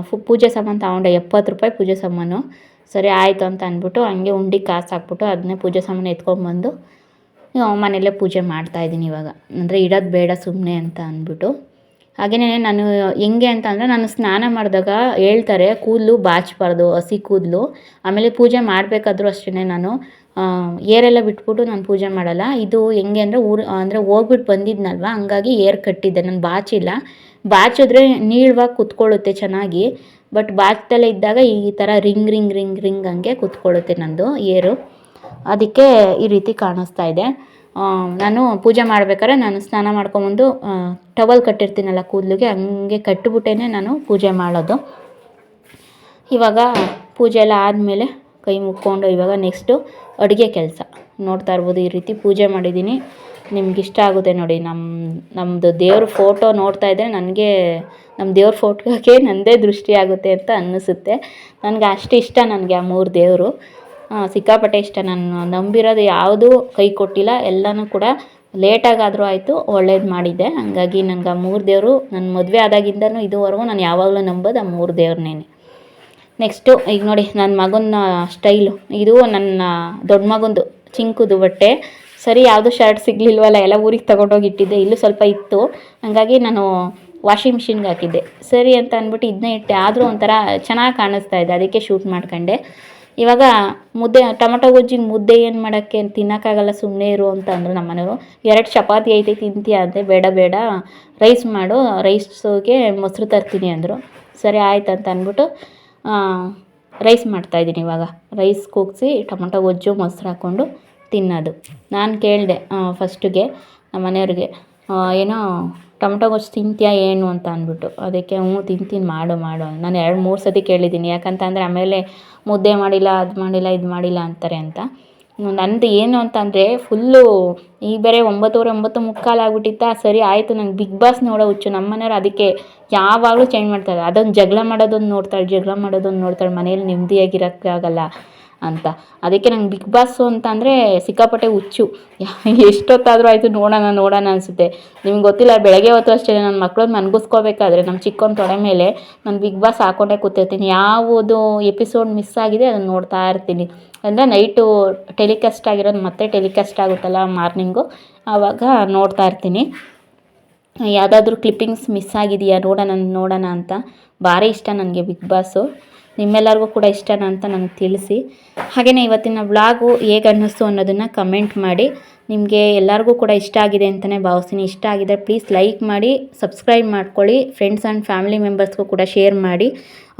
ಫು- ಪೂಜೆ ಸಾಮಾನು ತಗೊಂಡೆ, ಎಪ್ಪತ್ತು ರೂಪಾಯಿ ಪೂಜೆ ಸಾಮಾನು. ಸರಿ, ಆಯಿತು ಅಂತ ಅಂದ್ಬಿಟ್ಟು ಹಂಗೆ ಉಂಡಿ ಕಾಸು ಹಾಕ್ಬಿಟ್ಟು ಅದನ್ನೇ ಪೂಜೆ ಸಾಮಾನು ಎತ್ಕೊಂಡ್ಬಂದು ಮನೆಯಲ್ಲೇ ಪೂಜೆ ಮಾಡ್ತಾಯಿದ್ದೀನಿ ಇವಾಗ. ಅಂದರೆ ಇಡೋದು ಬೇಡ ಸುಮ್ಮನೆ ಅಂತ ಅಂದ್ಬಿಟ್ಟು. ಹಾಗೆಯೇ ನಾನು ಹೆಂಗೆ ಅಂತ ಅಂದರೆ ನಾನು ಸ್ನಾನ ಮಾಡಿದಾಗ ಹೇಳ್ತಾರೆ, ಕೂದಲು ಬಾಚಬಾರ್ದು, ಹಸಿ ಕೂದಲು. ಆಮೇಲೆ ಪೂಜೆ ಮಾಡಬೇಕಾದ್ರೂ ಅಷ್ಟೇ ನಾನು ಏರೆಲ್ಲ ಬಿಟ್ಬಿಟ್ಟು ನಾನು ಪೂಜೆ ಮಾಡಲ್ಲ. ಇದು ಹೆಂಗೆ ಅಂದರೆ ಊರು, ಅಂದರೆ ಹೋಗ್ಬಿಟ್ಟು ಬಂದಿದ್ನಲ್ವ? ಹಂಗಾಗಿ ಏರ್ ಕಟ್ಟಿದ್ದೆ. ನಾನು ಬಾಚಿಲ್ಲ ಬಾಚಿದ್ರೆ ನೀಳವಾಗಿ ಕುತ್ಕೊಳ್ಳುತ್ತೆ ಚೆನ್ನಾಗಿ. ಬಟ್ ಬಾಚ್ದಲ್ಲೇ ಇದ್ದಾಗ ಈ ಥರ ರಿಂಗ್ ರಿಂಗ್ ರಿಂಗ್ ರಿಂಗ್ ಹಂಗೆ ಕುತ್ಕೊಳ್ಳುತ್ತೆ ನಂದು ಏರು. ಅದಕ್ಕೆ ಈ ರೀತಿ ಕಾಣಿಸ್ತಾ ಇದೆ. ನಾನು ಪೂಜೆ ಮಾಡ್ಬೇಕಾದ್ರೆ ನಾನು ಸ್ನಾನ ಮಾಡ್ಕೊಂಬಂದು ಟವಲ್ ಕಟ್ಟಿರ್ತೀನಲ್ಲ ಕೂದಲಿಗೆ, ಹಂಗೆ ಕಟ್ಟಿಬಿಟ್ಟೇ ನಾನು ಪೂಜೆ ಮಾಡೋದು. ಇವಾಗ ಪೂಜೆ ಎಲ್ಲ ಆದಮೇಲೆ ಕೈ ಮುಕ್ಕೊಂಡು ಇವಾಗ ನೆಕ್ಸ್ಟು ಅಡುಗೆ ಕೆಲಸ. ನೋಡ್ತಾ ಇರ್ಬೋದು ಈ ರೀತಿ ಪೂಜೆ ಮಾಡಿದ್ದೀನಿ. ನಿಮ್ಗೆ ಇಷ್ಟ ಆಗುತ್ತೆ ನೋಡಿ ನಮ್ಮ ನಮ್ಮದು ದೇವ್ರ ಫೋಟೋ ನೋಡ್ತಾ ಇದ್ದರೆ ನನಗೆ ನಮ್ಮ ದೇವ್ರ ಫೋಟೋಗೆ ನನ್ನದೇ ದೃಷ್ಟಿ ಆಗುತ್ತೆ ಅಂತ ಅನ್ನಿಸುತ್ತೆ. ನನಗೆ ಅಷ್ಟು ಇಷ್ಟ ನನಗೆ ಆ ಮೂರು ದೇವರು. ಸಿಕ್ಕಾಪಟ್ಟೆ ಇಷ್ಟ. ನಾನು ನಂಬಿರೋದು ಯಾವುದೂ ಕೈ ಕೊಟ್ಟಿಲ್ಲ, ಎಲ್ಲನೂ ಕೂಡ ಲೇಟಾಗಾದರೂ ಆಯಿತು, ಒಳ್ಳೇದು ಮಾಡಿದ್ದೆ. ಹಾಗಾಗಿ ನನಗೆ ಆ ಮೂರು ದೇವರು ನನ್ನ ಮದುವೆ ಆದಾಗಿಂದನೂ ಇದುವರೆಗೂ ನಾನು ಯಾವಾಗಲೂ ನಂಬೋದು ಆ ಮೂರು ದೇವ್ರನ್ನೇ. ನೆಕ್ಸ್ಟು ಈಗ ನೋಡಿ ನನ್ನ ಮಗನ ಸ್ಟೈಲು ಇದು ನನ್ನ ದೊಡ್ಡ ಮಗಂದು, ಚಿಂಕುದು ಬಟ್ಟೆ. ಸರಿ, ಯಾವುದು ಶರ್ಟ್ ಸಿಗಲಿಲ್ವಲ್ಲ, ಎಲ್ಲ ಊರಿಗೆ ತೊಗೊಂಡೋಗಿಟ್ಟಿದ್ದೆ. ಇಲ್ಲೂ ಸ್ವಲ್ಪ ಇತ್ತು. ಹಾಗಾಗಿ ನಾನು ವಾಷಿಂಗ್ ಮಿಷಿನ್ಗೆ ಹಾಕಿದ್ದೆ. ಸರಿ ಅಂತ ಅಂದ್ಬಿಟ್ಟು ಇದನ್ನೇ ಇಟ್ಟೆ. ಆದರೂ ಒಂಥರ ಚೆನ್ನಾಗಿ ಕಾಣಿಸ್ತಾ ಇದೆ. ಅದಕ್ಕೆ ಶೂಟ್ ಮಾಡ್ಕೊಂಡೆ. ಇವಾಗ ಮುದ್ದೆ, ಟೊಮೊಟೊ ಗೊಜ್ಜಿಗೆ ಮುದ್ದೆ ಏನು ಮಾಡೋಕ್ಕೆ ತಿನ್ನೋಕ್ಕಾಗಲ್ಲ ಸುಮ್ಮನೆ ಇರು ಅಂತ ಅಂದರು ನಮ್ಮ ಎರಡು ಚಪಾತಿ ಐತೆ, ತಿಂತೀಯ ಅಂತೆ ಬೇಡ ಬೇಡ. ರೈಸ್ ಮಾಡು. ರೈಸ್ಗೆ ಮೊಸರು ತರ್ತೀನಿ ಅಂದರು. ಸರಿ ಆಯ್ತು ಅಂತ ಅಂದ್ಬಿಟ್ಟು ರೈಸ್ ಮಾಡ್ತಾಯಿದ್ದೀನಿ ಇವಾಗ. ರೈಸ್ ಕೂಗಿಸಿ ಟೊಮೊಟೊ ಗೊಜ್ಜು, ಮೊಸರು ಹಾಕ್ಕೊಂಡು ತಿನ್ನೋದು. ನಾನು ಕೇಳಿದೆ ಫಸ್ಟಿಗೆ ನಮ್ಮ ಮನೆಯವ್ರಿಗೆ ಏನೋ ಟೊಮೊಟೊ ಗೊಜ್ಜು ತಿಂತೀಯಾ ಏನು ಅಂತ ಅಂದ್ಬಿಟ್ಟು. ಅದಕ್ಕೆ ಹ್ಞೂ ತಿಂತೀನಿ, ಮಾಡು ಮಾಡು ನಾನು ಎರಡು ಮೂರು ಸತಿ ಕೇಳಿದ್ದೀನಿ. ಯಾಕಂತಂದರೆ ಆಮೇಲೆ ಮುದ್ದೆ ಮಾಡಿಲ್ಲ, ಅದು ಮಾಡಿಲ್ಲ, ಇದು ಮಾಡಿಲ್ಲ ಅಂತಾರೆ ಅಂತ. ನಂದು ಏನು ಅಂತಂದರೆ ಫುಲ್ಲು ಈಗ ಬೇರೆ ಒಂಬತ್ತುವರೆ, ಒಂಬತ್ತು ಮುಕ್ಕಾಲು ಆಗ್ಬಿಟ್ಟಿತ್ತಾ, ಸರಿ ಆಯಿತು, ನಂಗೆ ಬಿಗ್ ಬಾಸ್ ನೋಡೋ ಹುಚ್ಚು. ನಮ್ಮ ಮನೆಯವ್ರು ಅದಕ್ಕೆ ಯಾವಾಗಲೂ ಚೇಂಜ್ ಮಾಡ್ತಾರೆ. ಅದೊಂದು ಜಗಳ ಮಾಡೋದೊಂದು ನೋಡ್ತಾಳೆ, ಜಗಳ ಮಾಡೋದೊಂದು ನೋಡ್ತಾಳೆ, ಮನೇಲಿ ನೆಮ್ಮದಿಯಾಗಿರೋಕ್ಕಾಗಲ್ಲ ಅಂತ. ಅದಕ್ಕೆ ನಂಗೆ ಬಿಗ್ ಬಾಸು ಅಂತ ಅಂದರೆ ಸಿಕ್ಕಾಪಟ್ಟೆ ಹುಚ್ಚು. ಎಷ್ಟೊತ್ತಾದರೂ ಆಯಿತು ನೋಡೋಣ ನೋಡೋಣ ಅನಿಸುತ್ತೆ. ನಿಮ್ಗೆ ಗೊತ್ತಿಲ್ಲ, ಬೆಳಗ್ಗೆ ಹೊತ್ತು ಅಷ್ಟೇ ನನ್ನ ಮಕ್ಳನ್ನ ಮನ್ಗಿಸ್ಕೋಬೇಕಾದ್ರೆ ನಮ್ಮ ಚಿಕ್ಕವನ ತೊಡೆ ಮೇಲೆ ನಾನು ಬಿಗ್ ಬಾಸ್ ಹಾಕೊಂಡೇ ಕೂತಿರ್ತೀನಿ. ಯಾವುದು ಎಪಿಸೋಡ್ ಮಿಸ್ ಆಗಿದೆ ಅದನ್ನು ನೋಡ್ತಾ ಇರ್ತೀನಿ. ಅಂದರೆ ನೈಟು ಟೆಲಿಕಾಸ್ಟ್ ಆಗಿರೋದು ಮತ್ತೆ ಟೆಲಿಕಾಸ್ಟ್ ಆಗುತ್ತಲ್ಲ ಮಾರ್ನಿಂಗು, ಆವಾಗ ನೋಡ್ತಾ ಇರ್ತೀನಿ. ಯಾವುದಾದ್ರೂ ಕ್ಲಿಪ್ಪಿಂಗ್ಸ್ ಮಿಸ್ ಆಗಿದೆಯಾ? ನೋಡೋಣ ನೋಡೋಣ ಅಂತ. ಭಾರಿ ಇಷ್ಟ ನನಗೆ ಬಿಗ್ ಬಾಸು. ನಿಮ್ಮೆಲ್ಲರಿಗೂ ಕೂಡ ಇಷ್ಟನಾ ಅಂತ ನನಗೆ ತಿಳಿಸಿ. ಹಾಗೆಯೇ ಇವತ್ತಿನ ವ್ಲಾಗು ಹೇಗೆ ಅನ್ನಿಸ್ತು ಅನ್ನೋದನ್ನು ಕಮೆಂಟ್ ಮಾಡಿ. ನಿಮಗೆ ಎಲ್ಲರಿಗೂ ಕೂಡ ಇಷ್ಟ ಆಗಿದೆ ಅಂತಲೇ ಭಾವಿಸ್ತೀನಿ. ಇಷ್ಟ ಆಗಿದೆ ಪ್ಲೀಸ್ ಲೈಕ್ ಮಾಡಿ, ಸಬ್ಸ್ಕ್ರೈಬ್ ಮಾಡ್ಕೊಳ್ಳಿ, ಫ್ರೆಂಡ್ಸ್ ಆ್ಯಂಡ್ ಫ್ಯಾಮಿಲಿ ಮೆಂಬರ್ಸ್ಗೂ ಕೂಡ ಶೇರ್ ಮಾಡಿ.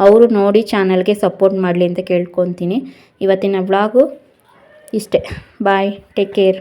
ಅವರು ನೋಡಿ ಚಾನಲ್ಗೆ ಸಪೋರ್ಟ್ ಮಾಡಲಿ ಅಂತ ಕೇಳ್ಕೊತೀನಿ. ಇವತ್ತಿನ ವ್ಲಾಗು ಇಷ್ಟೇ. Bye, take care.